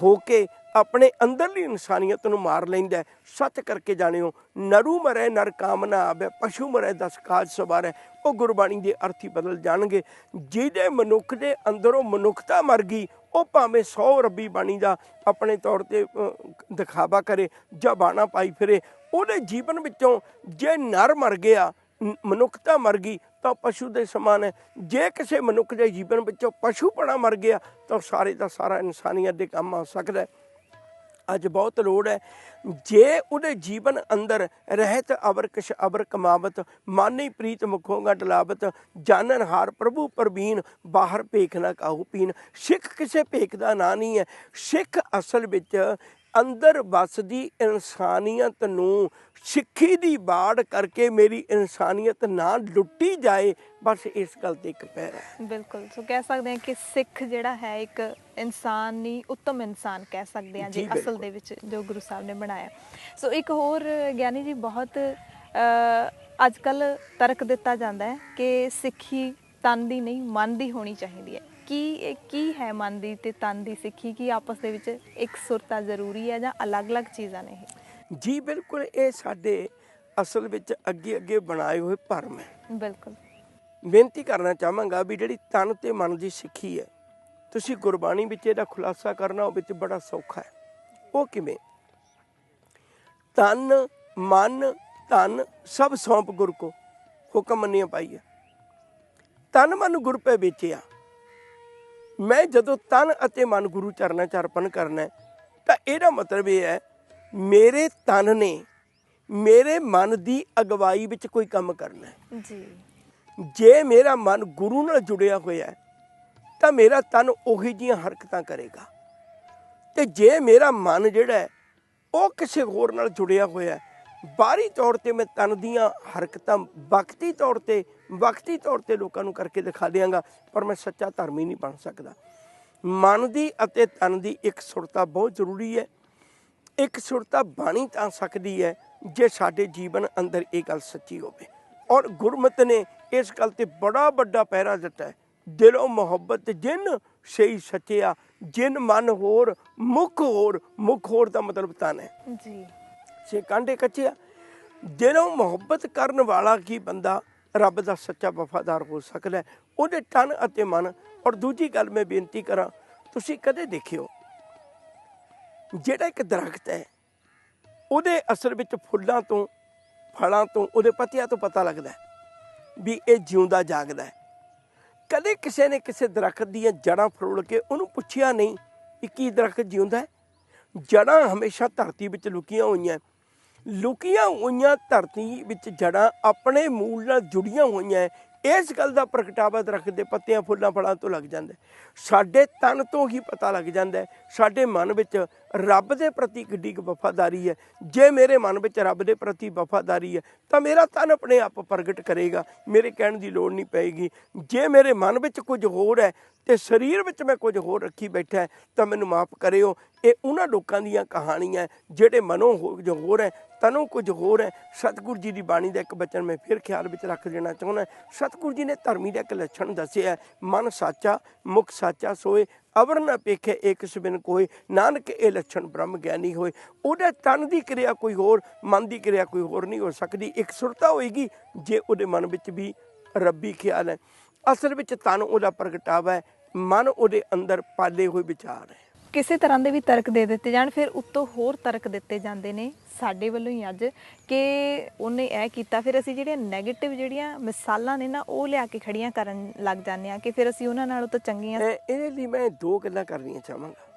ਹੋ ਕੇ ਆਪਣੇ ਅੰਦਰਲੀ ਇਨਸਾਨੀਅਤ ਨੂੰ ਮਾਰ ਲੈਂਦਾ ਸੱਚ ਕਰਕੇ ਜਾਣਿਓ, ਨਰੂ ਮਰੇ, ਨਰ ਕਾਮਨਾ ਆਵੇ, ਪਸ਼ੂ ਮਰੇ, ਦਸ ਕਾਜ ਸਵਾਰੇ, ਉਹ ਗੁਰਬਾਣੀ ਦੇ ਅਰਥੀ ਬਦਲ ਜਾਣਗੇ। ਜਿਹਦੇ ਮਨੁੱਖ ਦੇ ਅੰਦਰੋਂ ਮਨੁੱਖਤਾ ਮਰ ਗਈ, ਉਹ ਭਾਵੇਂ 100 ਰੱਬੀ ਬਾਣੀ ਦਾ ਆਪਣੇ ਤੌਰ ਤੇ ਦਿਖਾਵਾ ਕਰੇ, ਜਾਂ ਬਾਣਾ ਪਾਈ ਫਿਰੇ, ਉਹਦੇ ਜੀਵਨ ਵਿੱਚੋਂ ਜੇ ਨਰ ਮਰ ਗਿਆ ਮਨੁੱਖਤਾ ਮਰ ਗਈ, ਤਾਂ ਪਸ਼ੂ ਦੇ ਸਮਾਨ ਹੈ। ਜੇ ਕਿਸੇ ਮਨੁੱਖ ਦੇ ਜੀਵਨ ਵਿੱਚੋਂ ਪਸ਼ੂਪਣਾ ਮਰ ਗਿਆ, ਤਾਂ ਸਾਰੇ ਦਾ ਸਾਰਾ ਇਨਸਾਨੀਅਤ ਦੇ ਕੰਮ ਆ ਸਕਦਾ ਹੈ। ਅੱਜ ਬਹੁਤ ਲੋੜ ਹੈ। ਜੇ ਉਹਦੇ ਜੀਵਨ ਅੰਦਰ ਰਹਿਤ ਅਵਰ ਕਸ਼ ਅਵਰ ਕਮਾਵਤ ਮਾਨੀ ਪ੍ਰੀਤ, ਮੁਖੋਂ ਗਡਲਾਵਤ ਜਾਣਨ ਹਾਰ, ਪ੍ਰਭੂ ਪਰਬੀਨ ਬਾਹਰ ਭੇਖ ਨਾ ਕਾਹੂ ਪੀਨ ਸਿੱਖ ਕਿਸੇ ਭੇਖ ਦਾ ਨਾਂ ਨਹੀਂ ਹੈ। ਸਿੱਖ ਅਸਲ ਵਿੱਚ ਅੰਦਰ ਵਸਦੀ ਇਨਸਾਨੀਅਤ ਨੂੰ ਸਿੱਖੀ ਦੀ ਬਾੜ ਕਰਕੇ ਮੇਰੀ ਇਨਸਾਨੀਅਤ ਨਾ ਲੁੱਟੀ ਜਾਏ ਬਸ ਇਸ ਗੱਲ ਤੇ ਇੱਕ ਪੈਰ ਹੈ। ਬਿਲਕੁਲ। ਸੋ ਕਹਿ ਸਕਦੇ ਹਾਂ ਕਿ ਸਿੱਖ ਜਿਹੜਾ ਹੈ ਇੱਕ ਇਨਸਾਨ ਨਹੀਂ ਉੱਤਮ ਇਨਸਾਨ ਕਹਿ ਸਕਦੇ ਹਾਂ ਜੇ ਅਸਲ। ਦੇ ਵਿੱਚ ਜੋ ਗੁਰੂ ਸਾਹਿਬ ਨੇ ਬਣਾਇਆ। ਸੋ ਇੱਕ ਹੋਰ ਗਿਆਨੀ ਜੀ ਬਹੁਤ ਅੱਜ ਕੱਲ ਤਰਕ ਦਿੱਤਾ ਜਾਂਦਾ ਹੈ ਕਿ ਸਿੱਖੀ ਤਨ ਦੀ ਨਹੀਂ ਮਨ ਦੀ ਹੋਣੀ ਚਾਹੀਦੀ ਹੈ। ਕੀ ਕੀ ਹੈ ਮਨ ਦੀ ਤੇ ਤਨ ਦੀ ਸਿੱਖੀ? ਕੀ ਆਪਸ ਦੇ ਵਿੱਚ ਇੱਕ ਸੁਰਤਾ ਜ਼ਰੂਰੀ ਹੈ ਜਾਂ ਅਲੱਗ-ਅਲੱਗ ਚੀਜ਼ਾਂ ਨੇ ਇਹ? ਜੀ ਬਿਲਕੁਲ ਇਹ ਸਾਡੇ ਅਸਲ ਵਿੱਚ ਅੱਗੇ ਅੱਗੇ ਬਣਾਏ ਹੋਏ ਭਰਮ ਹੈ। ਬਿਲਕੁਲ। ਬੇਨਤੀ ਕਰਨਾ ਚਾਹਾਂਗਾ ਵੀ ਜਿਹੜੀ ਤਨ ਤੇ ਮਨ ਦੀ ਸਿੱਖੀ ਹੈ ਤੁਸੀਂ ਗੁਰਬਾਣੀ ਵਿੱਚ ਇਹਦਾ ਖੁਲਾਸਾ ਕਰਨਾ ਉਹ ਵਿੱਚ ਬੜਾ ਸੌਖਾ ਹੈ। ਉਹ ਕਿਵੇਂ? ਤਨ ਮਨ ਧਨ ਸਭ ਸੌਂਪ ਗੁਰ ਕੋ ਹੁਕਮ ਮੰਨਿਆ ਪਾਈਆ ਤਨ ਮਨ ਗੁਰ ਪੈ ਵੇਚਿਆ। ਮੈਂ ਜਦੋਂ ਤਨ ਅਤੇ ਮਨ ਗੁਰੂ ਚਰਨਾਂ ਚ ਅਰਪਣ ਕਰਨਾ ਤਾਂ ਇਹਦਾ ਮਤਲਬ ਇਹ ਹੈ ਮੇਰੇ ਤਨ ਨੇ ਮੇਰੇ ਮਨ ਦੀ ਅਗਵਾਈ ਵਿੱਚ ਕੋਈ ਕੰਮ ਕਰਨਾ ਹੈ। ਜੀ। ਜੇ ਮੇਰਾ ਮਨ ਗੁਰੂ ਨਾਲ ਜੁੜਿਆ ਹੋਇਆ ਹੈ ਤਾਂ ਮੇਰਾ ਤਨ ਉਹੀ ਜੀਆਂ ਹਰਕਤਾਂ ਕਰੇਗਾ। ਤੇ ਜੇ ਮੇਰਾ ਮਨ ਜਿਹੜਾ ਹੈ ਉਹ ਕਿਸੇ ਹੋਰ ਨਾਲ ਜੁੜਿਆ ਹੋਇਆ ਹੈ ਬਾਹਰੀ ਤੌਰ ਤੇ ਮੈਂ ਤਨ ਦੀਆਂ ਹਰਕਤਾਂ ਵਕਤੀ ਤੌਰ ਤੇ, ਵਕਤੀ ਤੌਰ ਤੇ ਲੋਕਾਂ ਨੂੰ ਕਰਕੇ ਦਿਖਾ ਦਿਆਂਗਾ, ਪਰ ਮੈਂ ਸੱਚਾ ਧਰਮੀ ਨਹੀਂ ਬਣ ਸਕਦਾ। ਮਨ ਦੀ ਅਤੇ ਤਨ ਦੀ ਇੱਕ ਸੁਰਤਾ ਬਹੁਤ ਜ਼ਰੂਰੀ ਹੈ। ਇੱਕ ਸੁਰਤਾ ਬਾਣੀ ਤਾਂ ਸਕਦੀ ਹੈ ਜੇ ਸਾਡੇ ਜੀਵਨ ਅੰਦਰ ਇਹ ਗੱਲ ਸੱਚੀ ਹੋਵੇ। ਔਰ ਗੁਰਮਤ ਨੇ ਇਸ ਗੱਲ ਤੇ ਬੜਾ ਵੱਡਾ ਪਹਿਰਾ ਦਿੱਤਾ ਹੈ। ਦਿਲੋਂ ਮੁਹੱਬਤ ਜਿਨ ਸਹੀ ਸੱਚਿਆ, ਜਿਨ ਮਨ ਹੋਰ, ਮੁਖ ਹੋਰ ਮੁਖ ਹੋਰ ਦਾ ਮਤਲਬ ਤਨ ਹੈ। ਜੀ। ਸੇ ਕਾਂਡੇ ਕੱਚਿਆ। ਦਿਲੋਂ ਮੁਹੱਬਤ ਕਰਨ ਵਾਲਾ ਕੀ ਬੰਦਾ ਰੱਬ ਦਾ ਸੱਚਾ ਵਫਾਦਾਰ ਹੋ ਸਕਦਾ ਉਹਦੇ ਤਨ ਅਤੇ ਮਨ। ਔਰ ਦੂਜੀ ਗੱਲ ਮੈਂ ਬੇਨਤੀ ਕਰਾਂ, ਤੁਸੀਂ ਕਦੇ ਦੇਖਿਓ, ਜਿਹੜਾ ਇੱਕ ਦਰਖਤ ਹੈ, ਉਹਦੇ ਅਸਲ ਵਿੱਚ ਫੁੱਲਾਂ ਤੋਂ, ਫਲਾਂ ਤੋਂ, ਉਹਦੇ ਪੱਤਿਆਂ ਤੋਂ ਪਤਾ ਲੱਗਦਾ ਵੀ ਇਹ ਜਿਉਂਦਾ ਜਾਗਦਾ ਹੈ। ਕਦੇ ਕਿਸੇ ਨੇ ਕਿਸੇ ਦਰਖਤ ਦੀਆਂ ਜੜਾਂ ਫਰੋਲ ਕੇ ਉਹਨੂੰ ਪੁੱਛਿਆ ਨਹੀਂ ਕਿ ਕੀ ਦਰਖਤ ਜਿਉਂਦਾ ਹੈ? ਜੜਾਂ ਹਮੇਸ਼ਾ ਧਰਤੀ ਵਿੱਚ ਲੁਕੀਆਂ ਹੋਈਆਂ ਲੁਕੀਆਂ ਹੋਈਆਂ ਧਰਤੀ ਵਿੱਚ ਜੜਾਂ ਆਪਣੇ ਮੂਲ ਨਾਲ ਜੁੜੀਆਂ ਹੋਈਆਂ ਇਸ ਗੱਲ ਦਾ ਪ੍ਰਗਟਾਵਾ ਦਰਖਤ ਦੇ ਪੱਤਿਆਂ, ਫੁੱਲਾਂ, ਫਲਾਂ ਤੋਂ ਲੱਗ ਜਾਂਦਾ ਸਾਡੇ ਤਨ ਤੋਂ ਹੀ ਪਤਾ ਲੱਗ ਜਾਂਦਾ ਸਾਡੇ ਮਨ ਵਿੱਚ ਰੱਬ ਦੇ ਪ੍ਰਤੀ ਕਿੱਡੀ ਕੁ ਵਫਾਦਾਰੀ ਹੈ। ਜੇ ਮੇਰੇ ਮਨ ਵਿੱਚ ਰੱਬ ਦੇ ਪ੍ਰਤੀ ਵਫਾਦਾਰੀ ਹੈ, ਤਾਂ ਮੇਰਾ ਤਨ ਆਪਣੇ ਆਪ ਪ੍ਰਗਟ ਕਰੇਗਾ। ਮੇਰੇ ਕਹਿਣ ਦੀ ਲੋੜ ਨਹੀਂ ਪਏਗੀ। ਜੇ ਮੇਰੇ ਮਨ ਵਿੱਚ ਕੁਝ ਹੋਰ ਹੈ ਤੇ ਸਰੀਰ ਵਿੱਚ ਮੈਂ ਕੁਝ ਹੋਰ ਰੱਖੀ ਬੈਠਾ ਤਾਂ ਮੈਨੂੰ ਮਾਫ ਕਰਿਓ। ਇਹ ਉਹਨਾਂ ਲੋਕਾਂ ਦੀਆਂ ਕਹਾਣੀਆਂ ਜਿਹੜੇ ਮਨੋਂ ਜੋ ਹੋਰ ਹੈ, ਤਨੋਂ ਕੁਝ ਹੋਰ ਹੈ। ਸਤਿਗੁਰੂ ਜੀ ਦੀ ਬਾਣੀ ਦਾ ਇੱਕ ਬਚਨ ਮੈਂ ਫਿਰ ਖਿਆਲ ਵਿੱਚ ਰੱਖ ਦੇਣਾ ਚਾਹੁੰਦਾ ਸਤਿਗੁਰੂ ਜੀ ਨੇ ਧਰਮੀ ਦਾ ਇੱਕ ਲੱਛਣ ਦੱਸਿਆ ਮਨ ਸਾਚਾ, ਮੁਖ ਸਾਚਾ ਸੋਏ ਅਵਰ ਨ ਪੇਖੇ ਇੱਕ ਸਬਿਨ ਕੋਈ, ਨਾਨਕ ਇਹ ਲੱਛਣ ਬ੍ਰਹਮ ਗਿਆਨੀ ਹੋਏ। ਉਹਦੇ ਤਨ ਦੀ ਕਿਰਿਆ ਕੋਈ ਹੋਰ, ਮਨ ਦੀ ਕਿਰਿਆ ਕੋਈ ਹੋਰ ਨਹੀਂ ਹੋ ਸਕਦੀ। ਇੱਕ ਸੁਰਤਾ ਹੋਏਗੀ ਜੇ ਉਹਦੇ ਮਨ ਵਿੱਚ ਵੀ ਰੱਬੀ ਖਿਆਲ ਹੈ। ਅਸਲ ਵਿੱਚ ਤਨ ਉਹਦਾ ਪ੍ਰਗਟਾਵਾ ਹੈ, ਮਨ ਉਹਦੇ ਅੰਦਰ ਪਾਲੇ ਹੋਏ ਵਿਚਾਰ ਹੈ। ਕਿਸੇ ਤਰ੍ਹਾਂ ਦੇ ਵੀ ਤਰਕ ਦੇ ਦਿੱਤੇ ਜਾਣ, ਫਿਰ ਉੱਤੋਂ ਹੋਰ ਤਰਕ ਦਿੱਤੇ ਜਾਂਦੇ ਨੇ ਸਾਡੇ ਵੱਲੋਂ ਹੀ ਅੱਜ ਕਿ ਉਹਨੇ ਇਹ ਕੀਤਾ, ਫਿਰ ਅਸੀਂ ਜਿਹੜੀਆਂ 네ਗੇਟਿਵ ਜਿਹੜੀਆਂ ਮਿਸਾਲਾਂ ਨੇ ਨਾ, ਉਹ ਲਿਆ ਕੇ ਖੜੀਆਂ ਕਰਨ ਲੱਗ ਜਾਂਦੇ ਆ ਕਿ ਫਿਰ ਅਸੀਂ ਉਹਨਾਂ ਨਾਲੋਂ ਤਾਂ ਚੰਗੀਆਂ ਇਹਦੇ ਲਈ ਮੈਂ ਦੋ ਗੱਲਾਂ ਕਰਨੀਆਂ ਚਾਹਾਂਗਾ।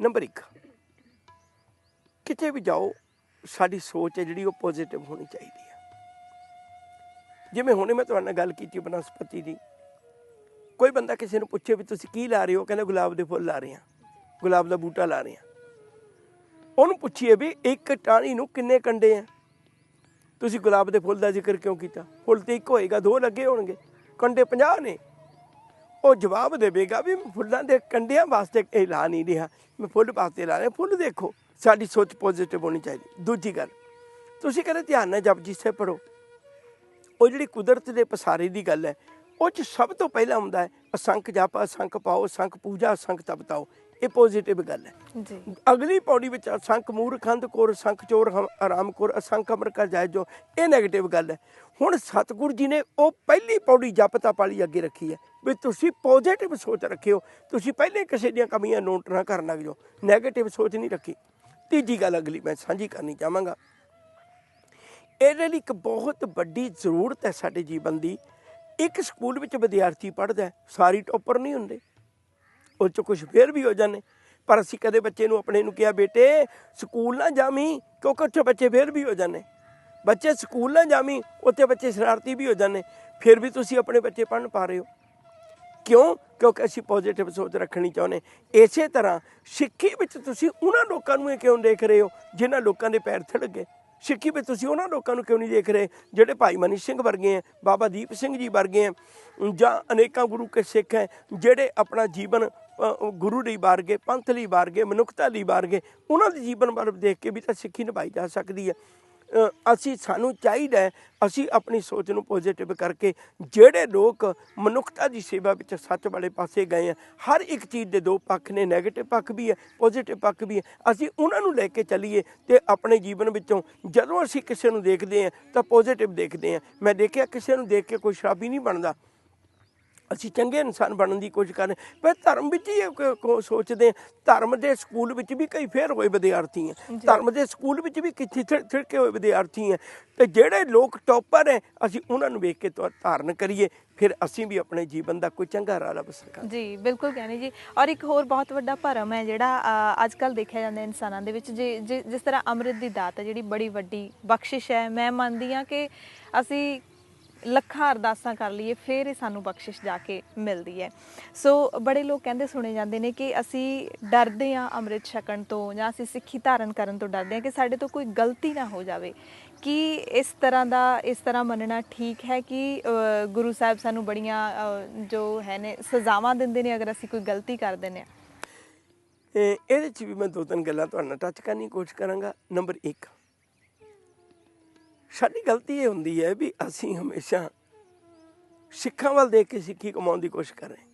ਨੰਬਰ 1 ਕਿਤੇ ਵੀ ਜਾਓ, ਸਾਡੀ ਸੋਚ ਹੈ ਜਿਹੜੀ ਉਹ ਪੋਜ਼ਿਟਿਵ ਹੋਣੀ ਚਾਹੀਦੀ ਹੈ। ਜਿਵੇਂ ਹੁਣੇ ਮੈਂ ਤੁਹਾਡੇ ਨਾਲ ਗੱਲ ਕੀਤੀ ਬਨਸਪਤੀ ਦੀ ਕੋਈ ਬੰਦਾ ਕਿਸੇ ਨੂੰ ਪੁੱਛੇ ਵੀ ਤੁਸੀਂ ਕੀ ਲਾ ਰਹੇ ਹੋ, ਕਹਿੰਦਾ ਗੁਲਾਬ ਦੇ ਫੁੱਲ ਲਾ ਰਹੇ ਹਾਂ, ਗੁਲਾਬ ਦਾ ਬੂਟਾ ਲਾ ਰਹੇ ਹਾਂ। ਉਹਨੂੰ ਪੁੱਛੀਏ ਵੀ ਇੱਕ ਟਾਹਣੀ ਨੂੰ ਕਿੰਨੇ ਕੰਡੇ ਆ? ਤੁਸੀਂ ਗੁਲਾਬ ਦੇ ਫੁੱਲ ਦਾ ਜ਼ਿਕਰ ਕਿਉਂ ਕੀਤਾ? ਫੁੱਲ ਤੇ ਇੱਕ ਹੋਏਗਾ, ਦੋ ਲੱਗੇ ਹੋਣਗੇ, ਕੰਡੇ 50 ਨੇ। ਉਹ ਜਵਾਬ ਦੇਵੇਗਾ ਵੀ ਫੁੱਲਾਂ ਦੇ ਕੰਡਿਆਂ ਵਾਸਤੇ ਇਹ ਲਾ ਨਹੀਂ ਰਿਹਾ। ਮੈਂ ਫੁੱਲ ਵਾਸਤੇ ਲਾ ਰਿਹਾ, ਫੁੱਲ ਦੇਖੋ, ਸਾਡੀ ਸੋਚ ਪੋਜ਼ਿਟਿਵ ਹੋਣੀ ਚਾਹੀਦੀ। ਦੂਜੀ ਗੱਲ, ਤੁਸੀਂ ਕਹਿੰਦੇ ਧਿਆਨ ਨਾਲ ਜਪਜੀ ਸਾਹਿਬ ਪੜੋ ਉਹ ਜਿਹੜੀ ਕੁਦਰਤ ਦੇ ਪਸਾਰੇ ਦੀ ਗੱਲ ਹੈ ਉਹ ਚ ਸਭ ਤੋਂ ਪਹਿਲਾਂ ਹੁੰਦਾ ਹੈ ਅਸੰਖ ਜਪ ਅਸੰਖ ਪਾਓ ਅਸੰਖ ਪੂਜਾ ਅਸੰਖ ਤਪਤਾਓ ਇਹ ਪੋਜ਼ਿਟਿਵ ਗੱਲ ਹੈ। ਜੀ। ਅਗਲੀ ਪੌੜੀ ਵਿੱਚ ਅਸੰਖ ਮੂਰਖੰਦ ਕੋਰ ਅਸੰਖ ਚੋਰ ਹਮ- ਆਰਾਮ ਕੋਰ ਅਸੰਖ ਅਮਰ ਕਰ ਜਾਏ ਜੋ ਇਹ 네ਗੇਟਿਵ ਗੱਲ ਹੈ। ਹੁਣ ਸਤਿਗੁਰੂ ਜੀ ਨੇ ਉਹ ਪਹਿਲੀ ਪੌੜੀ ਜਪਤਾ ਪਾਲੀ ਅੱਗੇ ਰੱਖੀ ਹੈ। ਵੀ ਤੁਸੀਂ ਪੋਜ਼ਿਟਿਵ ਸੋਚ ਰੱਖਿਓ। ਤੁਸੀਂ ਪਹਿਲੇ ਕਿਸੇ ਦੀਆਂ ਕਮੀਆਂ ਨੋਟ ਨਾ ਕਰਨ ਲੱਗ ਜਾਓ। 네ਗੇਟਿਵ ਸੋਚ ਨਹੀਂ ਰੱਖੀ। ਤੀਜੀ ਗੱਲ ਅਗਲੀ ਮੈਂ ਸਾਂਝੀ ਕਰਨੀ ਚਾਹਾਂਗਾ। ਇਹਦੇ ਲਈ ਇੱਕ ਬਹੁਤ ਵੱਡੀ ਜ਼ਰੂਰਤ ਹੈ ਸਾਡੇ ਜੀਵਨ ਦੀ। ਇੱਕ ਸਕੂਲ ਵਿੱਚ ਵਿਦਿਆਰਥੀ ਪੜ੍ਹਦਾ ਸਾਰੀ ਟੋਪਰ ਨਹੀਂ ਹੁੰਦੇ। ਉਹ ਚ ਕੁਝ ਫੇਰ ਵੀ ਹੋ ਜਾਂਦੇ। ਪਰ ਅਸੀਂ ਕਦੇ ਬੱਚੇ ਨੂੰ ਆਪਣੇ ਨੂੰ ਕਿਹਾ, ਬੇਟੇ, ਸਕੂਲ ਨਾ ਜਾਵੀਂ, ਕਿਉਂਕਿ ਉੱਥੇ ਬੱਚੇ ਫੇਰ ਵੀ ਹੋ ਜਾਂਦੇ। ਬੱਚੇ ਸਕੂਲ ਨਾ ਜਾਵੀਂ, ਉੱਥੇ ਬੱਚੇ ਸ਼ਰਾਰਤੀ ਵੀ ਹੋ ਜਾਂਦੇ। ਫਿਰ ਵੀ ਤੁਸੀਂ ਆਪਣੇ ਬੱਚੇ ਪੜ੍ਹਨ ਪਾ ਰਹੇ ਹੋ। ਕਿਉਂ? ਕਿਉਂਕਿ ਅਸੀਂ ਪੋਜ਼ਿਟਿਵ ਸੋਚ ਰੱਖਣੀ ਚਾਹੁੰਦੇ। ਇਸੇ ਤਰ੍ਹਾਂ ਸਿੱਖੀ ਵਿੱਚ ਤੁਸੀਂ ਉਹਨਾਂ ਲੋਕਾਂ ਨੂੰ ਇਹ ਕਿਉਂ ਦੇਖ ਰਹੇ ਹੋ, ਜਿਨ੍ਹਾਂ ਲੋਕਾਂ ਦੇ ਪੈਰ ਥੜ ਗਏ? ਸਿੱਖੀ ਵਿੱਚ ਤੁਸੀਂ ਉਹਨਾਂ ਲੋਕਾਂ ਨੂੰ ਕਿਉਂ ਨਹੀਂ ਦੇਖ ਰਹੇ? ਜਿਹੜੇ ਭਾਈ ਮਨੀ ਸਿੰਘ ਵਰਗੇ ਹੈ, ਬਾਬਾ ਦੀਪ ਸਿੰਘ ਜੀ ਵਰਗੇ ਹੈ, ਜਾਂ ਅਨੇਕਾਂ ਗੁਰੂ ਕੇ ਸਿੱਖ ਹੈ, ਜਿਹੜੇ ਆਪਣਾ ਜੀਵਨ ਗੁਰੂ ਲਈ ਵਾਰ ਗਏ, ਪੰਥ ਲਈ ਵਾਰ ਗਏ, ਮਨੁੱਖਤਾ ਲਈ ਵਾਰ ਗਏ, ਉਹਨਾਂ ਦੇ ਜੀਵਨ ਵੱਲ ਦੇਖ ਕੇ ਵੀ ਤਾਂ ਸਿੱਖੀ ਨਿਭਾਈ ਜਾ ਸਕਦੀ ਹੈ। ਅਸੀਂ ਸਾਨੂੰ ਚਾਹੀਦਾ ਹੈ, ਅਸੀਂ ਆਪਣੀ ਸੋਚ ਨੂੰ ਪੋਜ਼ਿਟਿਵ ਕਰਕੇ ਜਿਹੜੇ ਲੋਕ ਮਨੁੱਖਤਾ ਦੀ ਸੇਵਾ ਵਿੱਚ ਸੱਚ ਵਾਲੇ ਪਾਸੇ ਗਏ ਆ, ਹਰ ਇੱਕ ਚੀਜ਼ ਦੇ ਦੋ ਪੱਖ ਨੇ 네ਗੇਟਿਵ ਪੱਖ ਵੀ ਹੈ ਪੋਜ਼ਿਟਿਵ ਪੱਖ ਵੀ ਹੈ, ਅਸੀਂ ਉਹਨਾਂ ਨੂੰ ਲੈ ਕੇ ਚੱਲੀਏ ਤੇ ਆਪਣੇ ਜੀਵਨ ਵਿੱਚੋਂ ਜਦੋਂ ਅਸੀਂ ਕਿਸੇ ਨੂੰ ਦੇਖਦੇ ਹਾਂ ਤਾਂ ਪੋਜ਼ਿਟਿਵ ਦੇਖਦੇ ਹਾਂ। ਮੈਂ ਦੇਖਿਆ ਕਿਸੇ ਨੂੰ ਦੇਖ ਕੇ ਕੋਈ ਸ਼ਰਾਬੀ ਨਹੀਂ ਬਣਦਾ। ਅਸੀਂ ਚੰਗੇ ਇਨਸਾਨ ਬਣਨ ਦੀ ਕੋਸ਼ਿਸ਼ ਕਰ ਰਹੇ ਪਰ ਧਰਮ ਵਿੱਚ ਹੀ ਸੋਚਦੇ। ਧਰਮ ਦੇ ਸਕੂਲ ਵਿੱਚ ਵੀ ਕਈ ਫੇਰ ਹੋਏ ਵਿਦਿਆਰਥੀ ਹੈ। ਧਰਮ ਦੇ ਸਕੂਲ ਵਿੱਚ ਵੀ ਕਿੱਥੇ ਛਿੜਕੇ ਹੋਏ ਵਿਦਿਆਰਥੀ ਹੈ। ਤੇ ਜਿਹੜੇ ਲੋਕ ਟੌਪਰ ਹੈ ਅਸੀਂ ਉਹਨਾਂ ਨੂੰ ਵੇਖ ਕੇ ਧਾਰਨ ਕਰੀਏ। ਫਿਰ ਅਸੀਂ ਵੀ ਆਪਣੇ ਜੀਵਨ ਦਾ ਕੋਈ ਚੰਗਾ ਰਾਹ ਲੱਭ ਸਕਾਂਗੇ। ਜੀ ਬਿਲਕੁਲ ਕਹਿੰਦੇ ਜੀ। ਔਰ ਇੱਕ ਹੋਰ ਬਹੁਤ ਵੱਡਾ ਭਰਮ ਹੈ ਜਿਹੜਾ ਅੱਜ ਕੱਲ ਦੇਖਿਆ ਜਾਂਦਾ ਇਨਸਾਨਾਂ ਦੇ ਵਿੱਚ। ਜੇ ਜੇ- ਜਿਸ ਤਰ੍ਹਾਂ ਅੰਮ੍ਰਿਤ ਦੀ ਦਾਤ ਹੈ ਜਿਹੜੀ ਬੜੀ ਵੱਡੀ ਬਖਸ਼ਿਸ਼ ਹੈ। ਮੈਂ ਮੰਨਦੀ ਹਾਂ ਕਿ ਅਸੀਂ ਲੱਖਾਂ ਅਰਦਾਸਾਂ ਕਰ ਲਈਏ, ਫਿਰ ਇਹ ਸਾਨੂੰ ਬਖਸ਼ਿਸ਼ ਜਾ ਕੇ ਮਿਲਦੀ ਹੈ। ਸੋ ਬੜੇ ਲੋਕ ਕਹਿੰਦੇ ਸੁਣੇ ਜਾਂਦੇ ਨੇ ਕਿ ਅਸੀਂ ਡਰਦੇ ਹਾਂ ਅੰਮ੍ਰਿਤ ਛਕਣ ਤੋਂ ਜਾਂ ਅਸੀਂ ਸਿੱਖੀ ਧਾਰਨ ਕਰਨ ਤੋਂ ਡਰਦੇ ਹਾਂ ਕਿ ਸਾਡੇ ਤੋਂ ਕੋਈ ਗਲਤੀ ਨਾ ਹੋ ਜਾਵੇ। ਕਿ ਇਸ ਤਰ੍ਹਾਂ ਦਾ, ਇਸ ਤਰ੍ਹਾਂ ਮੰਨਣਾ ਠੀਕ ਹੈ ਕਿ ਗੁਰੂ ਸਾਹਿਬ ਸਾਨੂੰ ਬੜੀਆਂ ਜੋ ਹੈ ਨੇ, ਸਜ਼ਾਵਾਂ ਦਿੰਦੇ ਨੇ ਅਗਰ ਅਸੀਂ ਕੋਈ ਗਲਤੀ ਕਰ ਦਿੰਦੇ ਹਾਂ? ਇਹਦੇ 'ਚ ਵੀ ਮੈਂ ਦੋ ਤਿੰਨ ਗੱਲਾਂ ਤੁਹਾਡੇ ਨਾਲ ਟੱਚ ਕਰਨ ਦੀ ਕੋਸ਼ਿਸ਼ ਕਰਾਂਗਾ। ਨੰਬਰ 1 ਸਾਡੀ ਗਲਤੀ ਇਹ ਹੁੰਦੀ ਹੈ ਵੀ ਅਸੀਂ ਹਮੇਸ਼ਾ ਸਿੱਖਾਂ ਵੱਲ ਦੇਖ ਕੇ ਸਿੱਖੀ ਕਮਾਉਣ ਦੀ ਕੋਸ਼ਿਸ਼ ਕਰ ਰਹੇ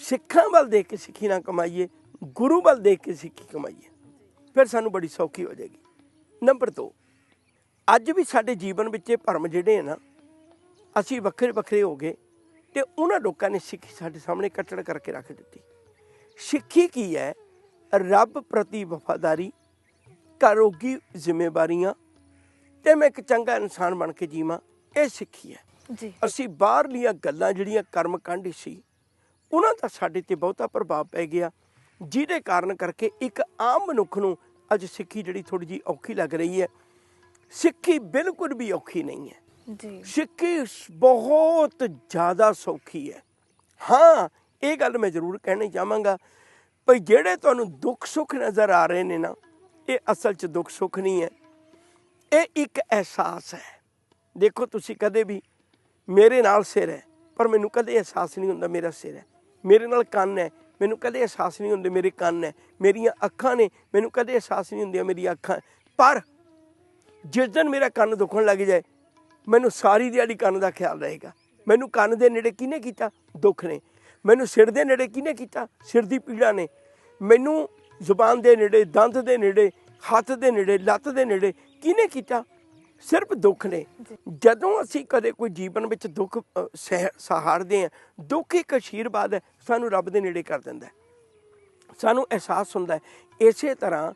ਸਿੱਖਾਂ ਵੱਲ ਦੇਖ ਕੇ ਸਿੱਖੀ ਨਾ ਕਮਾਈਏ, ਗੁਰੂ ਵੱਲ ਦੇਖ ਕੇ ਸਿੱਖੀ ਕਮਾਈਏ, ਫਿਰ ਸਾਨੂੰ ਬੜੀ ਸੌਖੀ ਹੋ ਜਾਏਗੀ। ਨੰਬਰ 2 ਅੱਜ ਵੀ ਸਾਡੇ ਜੀਵਨ ਵਿੱਚ ਇਹ ਭਰਮ ਜਿਹੜੇ ਆ ਨਾ, ਅਸੀਂ ਵੱਖਰੇ ਵੱਖਰੇ ਹੋ ਗਏ ਤੇ ਉਹਨਾਂ ਲੋਕਾਂ ਨੇ ਸਿੱਖੀ ਸਾਡੇ ਸਾਹਮਣੇ ਕੱਟੜ ਕਰਕੇ ਰੱਖ ਦਿੱਤੀ। ਸਿੱਖੀ ਕੀ ਹੈ? ਰੱਬ ਪ੍ਰਤੀ ਵਫਾਦਾਰੀ, ਘਰੋਗੀ ਜ਼ਿੰਮੇਵਾਰੀਆਂ ਤੇ ਮੈਂ ਇੱਕ ਚੰਗਾ ਇਨਸਾਨ ਬਣ ਕੇ ਜੀਵਾਂ ਇਹ ਸਿੱਖੀ ਹੈ। ਜੀ। ਅਸੀਂ ਬਾਹਰਲੀਆਂ ਗੱਲਾਂ ਜਿਹੜੀਆਂ ਕਰਮ ਕਾਂਢੀ ਸੀ ਉਹਨਾਂ ਦਾ ਸਾਡੇ ਤੇ ਬਹੁਤਾ ਪ੍ਰਭਾਵ ਪੈ ਗਿਆ ਜਿਹਦੇ ਕਾਰਨ ਕਰਕੇ ਇੱਕ ਆਮ ਮਨੁੱਖ ਨੂੰ ਅੱਜ ਸਿੱਖੀ ਜਿਹੜੀ ਥੋੜੀ ਜੀ ਔਖੀ ਲੱਗ ਰਹੀ ਹੈ। ਸਿੱਖੀ ਬਿਲਕੁਲ ਵੀ ਔਖੀ ਨਹੀਂ ਹੈ। ਜੀ। ਸਿੱਖੀ ਬਹੁਤ ਜ਼ਿਆਦਾ ਸੌਖੀ ਹੈ। ਹਾਂ ਇਹ ਗੱਲ ਮੈਂ ਜ਼ਰੂਰ ਕਹਿਣੀ ਚਾਹਾਂਗਾ ਭਈ ਜਿਹੜੇ ਤੁਹਾਨੂੰ ਦੁੱਖ ਸੁੱਖ ਨਜ਼ਰ ਆ ਰਹੇ ਨੇ ਨਾ ਇਹ ਅਸਲ 'ਚ ਦੁੱਖ ਸੁੱਖ ਨਹੀਂ ਹੈ। ਇਹ ਇੱਕ ਅਹਿਸਾਸ ਹੈ। ਦੇਖੋ ਤੁਸੀਂ ਕਦੇ ਵੀ ਮੇਰੇ ਨਾਲ ਸਿਰ ਹੈ, ਪਰ ਮੈਨੂੰ ਕਦੇ ਅਹਿਸਾਸ ਨਹੀਂ ਹੁੰਦਾ ਮੇਰਾ ਸਿਰ ਹੈ। ਮੇਰੇ ਨਾਲ ਕੰਨ ਹੈ, ਮੈਨੂੰ ਕਦੇ ਅਹਿਸਾਸ ਨਹੀਂ ਹੁੰਦੇ ਮੇਰੇ ਕੰਨ ਹੈ। ਮੇਰੀਆਂ ਅੱਖਾਂ ਨੇ, ਮੈਨੂੰ ਕਦੇ ਅਹਿਸਾਸ ਨਹੀਂ ਹੁੰਦੀਆਂ ਮੇਰੀਆਂ ਅੱਖਾਂ। ਪਰ ਜਿਸ ਦਿਨ ਮੇਰਾ ਕੰਨ ਦੁਖਣ ਲੱਗ ਜਾਏ, ਮੈਨੂੰ ਸਾਰੀ ਦਿਹਾੜੀ ਕੰਨ ਦਾ ਖਿਆਲ ਰਹੇਗਾ। ਮੈਨੂੰ ਕੰਨ ਦੇ ਨੇੜੇ ਕਿਹਨੇ ਕੀਤਾ? ਦੁੱਖ ਨੇ। ਮੈਨੂੰ ਸਿਰ ਦੇ ਨੇੜੇ ਕਿਹਨੇ ਕੀਤਾ? ਸਿਰ ਦੀ ਪੀੜਾ ਨੇ। ਮੈਨੂੰ ਜ਼ੁਬਾਨ ਦੇ ਨੇੜੇ, ਦੰਦ ਦੇ ਨੇੜੇ, ਹੱਥ ਦੇ ਨੇੜੇ, ਲੱਤ ਦੇ ਨੇੜੇ ਕਿਹਨੇ ਕੀਤਾ? ਸਿਰਫ ਦੁੱਖ ਨੇ। ਜਦੋਂ ਅਸੀਂ ਕਦੇ ਕੋਈ ਜੀਵਨ ਵਿੱਚ ਦੁੱਖ ਸਹਾਰਦੇ ਹਾਂ ਦੁੱਖ ਇੱਕ ਆਸ਼ੀਰਵਾਦ ਹੈ ਸਾਨੂੰ ਰੱਬ ਦੇ ਨੇੜੇ ਕਰ ਦਿੰਦਾ ਸਾਨੂੰ ਅਹਿਸਾਸ ਹੁੰਦਾ ਇਸੇ ਤਰ੍ਹਾਂ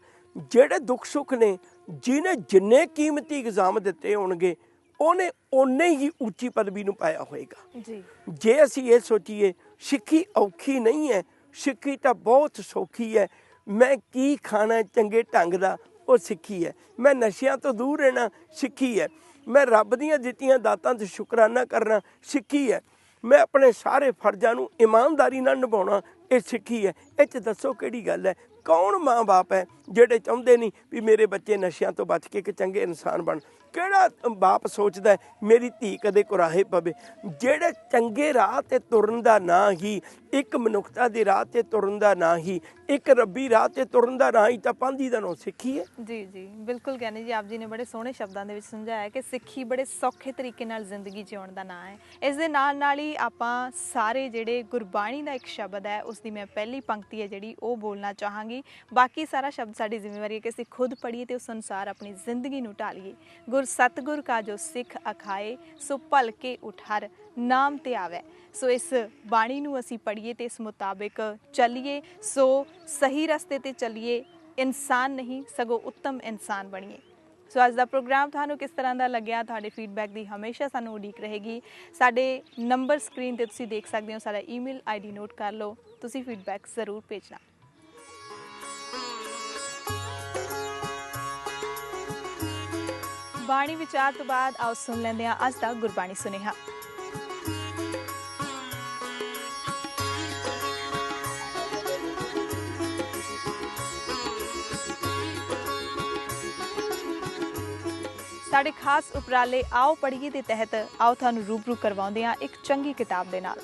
ਜਿਹੜੇ ਦੁੱਖ ਸੁੱਖ ਨੇ ਜਿਹਨੇ ਜਿੰਨੇ ਕੀਮਤੀ ਇਗਜ਼ਾਮ ਦਿੱਤੇ ਹੋਣਗੇ ਉਹਨੇ ਓਨੇ ਹੀ ਉੱਚੀ ਪਦਵੀ ਨੂੰ ਪਾਇਆ ਹੋਏਗਾ। ਜੀ। ਜੇ ਅਸੀਂ ਇਹ ਸੋਚੀਏ ਸਿੱਖੀ ਔਖੀ ਨਹੀਂ ਹੈ। ਸਿੱਖੀ ਤਾਂ ਬਹੁਤ ਸੌਖੀ ਹੈ। ਮੈਂ ਕੀ ਖਾਣਾ ਚੰਗੇ ਢੰਗ ਦਾ ਉਹ ਸਿੱਖੀ ਹੈ। ਮੈਂ ਨਸ਼ਿਆਂ ਤੋਂ ਦੂਰ ਰਹਿਣਾ ਸਿੱਖੀ ਹੈ। ਮੈਂ ਰੱਬ ਦੀਆਂ ਦਿੱਤੀਆਂ ਦਾਤਾਂ ਤੇ ਸ਼ੁਕਰਾਨਾ ਕਰਨਾ ਸਿੱਖੀ ਹੈ। ਮੈਂ ਆਪਣੇ ਸਾਰੇ ਫਰਜ਼ਾਂ ਨੂੰ ਇਮਾਨਦਾਰੀ ਨਾਲ ਨਿਭਾਉਣਾ ਇਹ ਸਿੱਖੀ ਹੈ। ਇਹ ਚ ਦੱਸੋ ਕਿਹੜੀ ਗੱਲ ਹੈ? ਕੌਣ ਮਾਂ-ਬਾਪ ਹੈ ਜਿਹੜੇ ਚਾਹੁੰਦੇ ਨਹੀਂ ਵੀ ਮੇਰੇ ਬੱਚੇ ਨਸ਼ਿਆਂ ਤੋਂ ਬਚ ਕੇ ਇੱਕ ਚੰਗੇ ਇਨਸਾਨ ਬਣ? ਕਿਹੜਾ ਬਾਪ ਸੋਚਦਾ ਮੇਰੀ ਧੀ ਕਦੇ ਕੁਰਾਹੇ ਪਵੇ? ਜਿਹੜੇ ਚੰਗੇ ਰਾਹ ਤੇ ਤੁਰਨ ਦਾ ਨਾਂ ਹੀ, ਇੱਕ ਮਨੁੱਖਤਾ ਦੇ ਰਾਹ ਤੇ ਤੁਰਨ ਦਾ ਨਾਂ ਹੀ ਇੱਕ ਰੱਬੀ ਰਾਹ ਤੇ ਤੁਰਨ ਦਾ ਨਾਂ ਹੀ ਤਾਂ ਪਾਂਦੀ ਦਾ ਨਾਂ ਸਿੱਖੀ ਹੈ। ਜੀ ਜੀ, ਬਿਲਕੁਲ ਗਿਆਨੀ ਜੀ, ਆਪ ਜੀ ਨੇ ਬੜੇ ਸੋਹਣੇ ਸ਼ਬਦਾਂ ਦੇ ਵਿੱਚ ਸਮਝਾਇਆ ਕਿ ਸਿੱਖੀ ਬੜੇ ਸੌਖੇ ਤਰੀਕੇ ਨਾਲ ਜ਼ਿੰਦਗੀ ਜਿਉਣ ਦਾ ਨਾਂ ਹੈ। ਇਸ ਦੇ ਨਾਲ ਨਾਲ ਹੀ ਆਪਾਂ ਸਾਰੇ ਜਿਹੜੇ ਗੁਰਬਾਣੀ ਦਾ ਇੱਕ ਸ਼ਬਦ ਹੈ, ਉਸ ਦੀ ਮੈਂ ਪਹਿਲੀ ਪੰਕਤੀ ਹੈ ਜਿਹੜੀ ਉਹ ਬੋਲਣਾ ਚਾਹਾਂਗੀ। ਬਾਕੀ ਸਾਰਾ ਸ਼ਬਦ ਸਾਡੀ ਜ਼ਿੰਮੇਵਾਰੀ ਹੈ ਕਿ ਅਸੀਂ ਖੁਦ ਪੜ੍ਹੀਏ ਤੇ ਉਸ ਅਨੁਸਾਰ ਆਪਣੀ ਜ਼ਿੰਦਗੀ ਨੂੰ ਢਾਲੀਏ। ਗੁਰ ਸਤਗੁਰ ਕਾ ਜੋ ਸਿੱਖ ਅਖਾਏ, ਸੋ ਭਲਕੇ ਕੇ ਉਠਾਰ ਨਾਮ ਤੇ ਆਵੇ। ਸੋ ਇਸ ਬਾਣੀ ਨੂੰ ਅਸੀਂ ਪੜ੍ਹੀਏ ਤੇ ਇਸ ਮੁਤਾਬਿਕ ਚੱਲੀਏ। ਸੋ ਸਹੀ ਰਸਤੇ ਤੇ ਚੱਲੀਏ ਇਨਸਾਨ ਨਹੀਂ ਸਗੋਂ ਉੱਤਮ ਇਨਸਾਨ ਬਣੀਏ ਸੋ ਅੱਜ ਦਾ ਪ੍ਰੋਗਰਾਮ ਤੁਹਾਨੂੰ ਕਿਸ ਤਰ੍ਹਾਂ ਦਾ ਲੱਗਿਆ ਤੁਹਾਡੇ ਫੀਡਬੈਕ ਦੀ ਹਮੇਸ਼ਾ ਸਾਨੂੰ ਉਡੀਕ ਰਹੇਗੀ ਸਾਡੇ ਨੰਬਰ ਸਕਰੀਨ ਤੇ ਤੁਸੀਂ ਦੇਖ ਸਕਦੇ ਹੋ ਸਾਡਾ ਈਮੇਲ ਆਈਡੀ ਨੋਟ ਕਰ ਲਓ ਤੁਸੀਂ ਫੀਡਬੈਕ ਜ਼ਰੂਰ ਭੇਜਣਾ ਬਾਣੀ ਵਿਚਾਰ ਤੋਂ ਬਾਅਦ ਆਓ ਸੁਣ ਲੈਂਦੇ ਹਾਂ ਅੱਜ ਦਾ ਗੁਰਬਾਣੀ ਸੁਨੇਹਾ ਸਾਡੇ ਖਾਸ ਉਪਰਾਲੇ ਆਓ ਪੜ੍ਹੀਏ ਦੇ ਤਹਿਤ ਆਓ ਤੁਹਾਨੂੰ ਰੂਬਰੂ ਕਰਵਾਉਂਦੇ ਹਾਂ ਇੱਕ ਚੰਗੀ ਕਿਤਾਬ ਦੇ ਨਾਲ।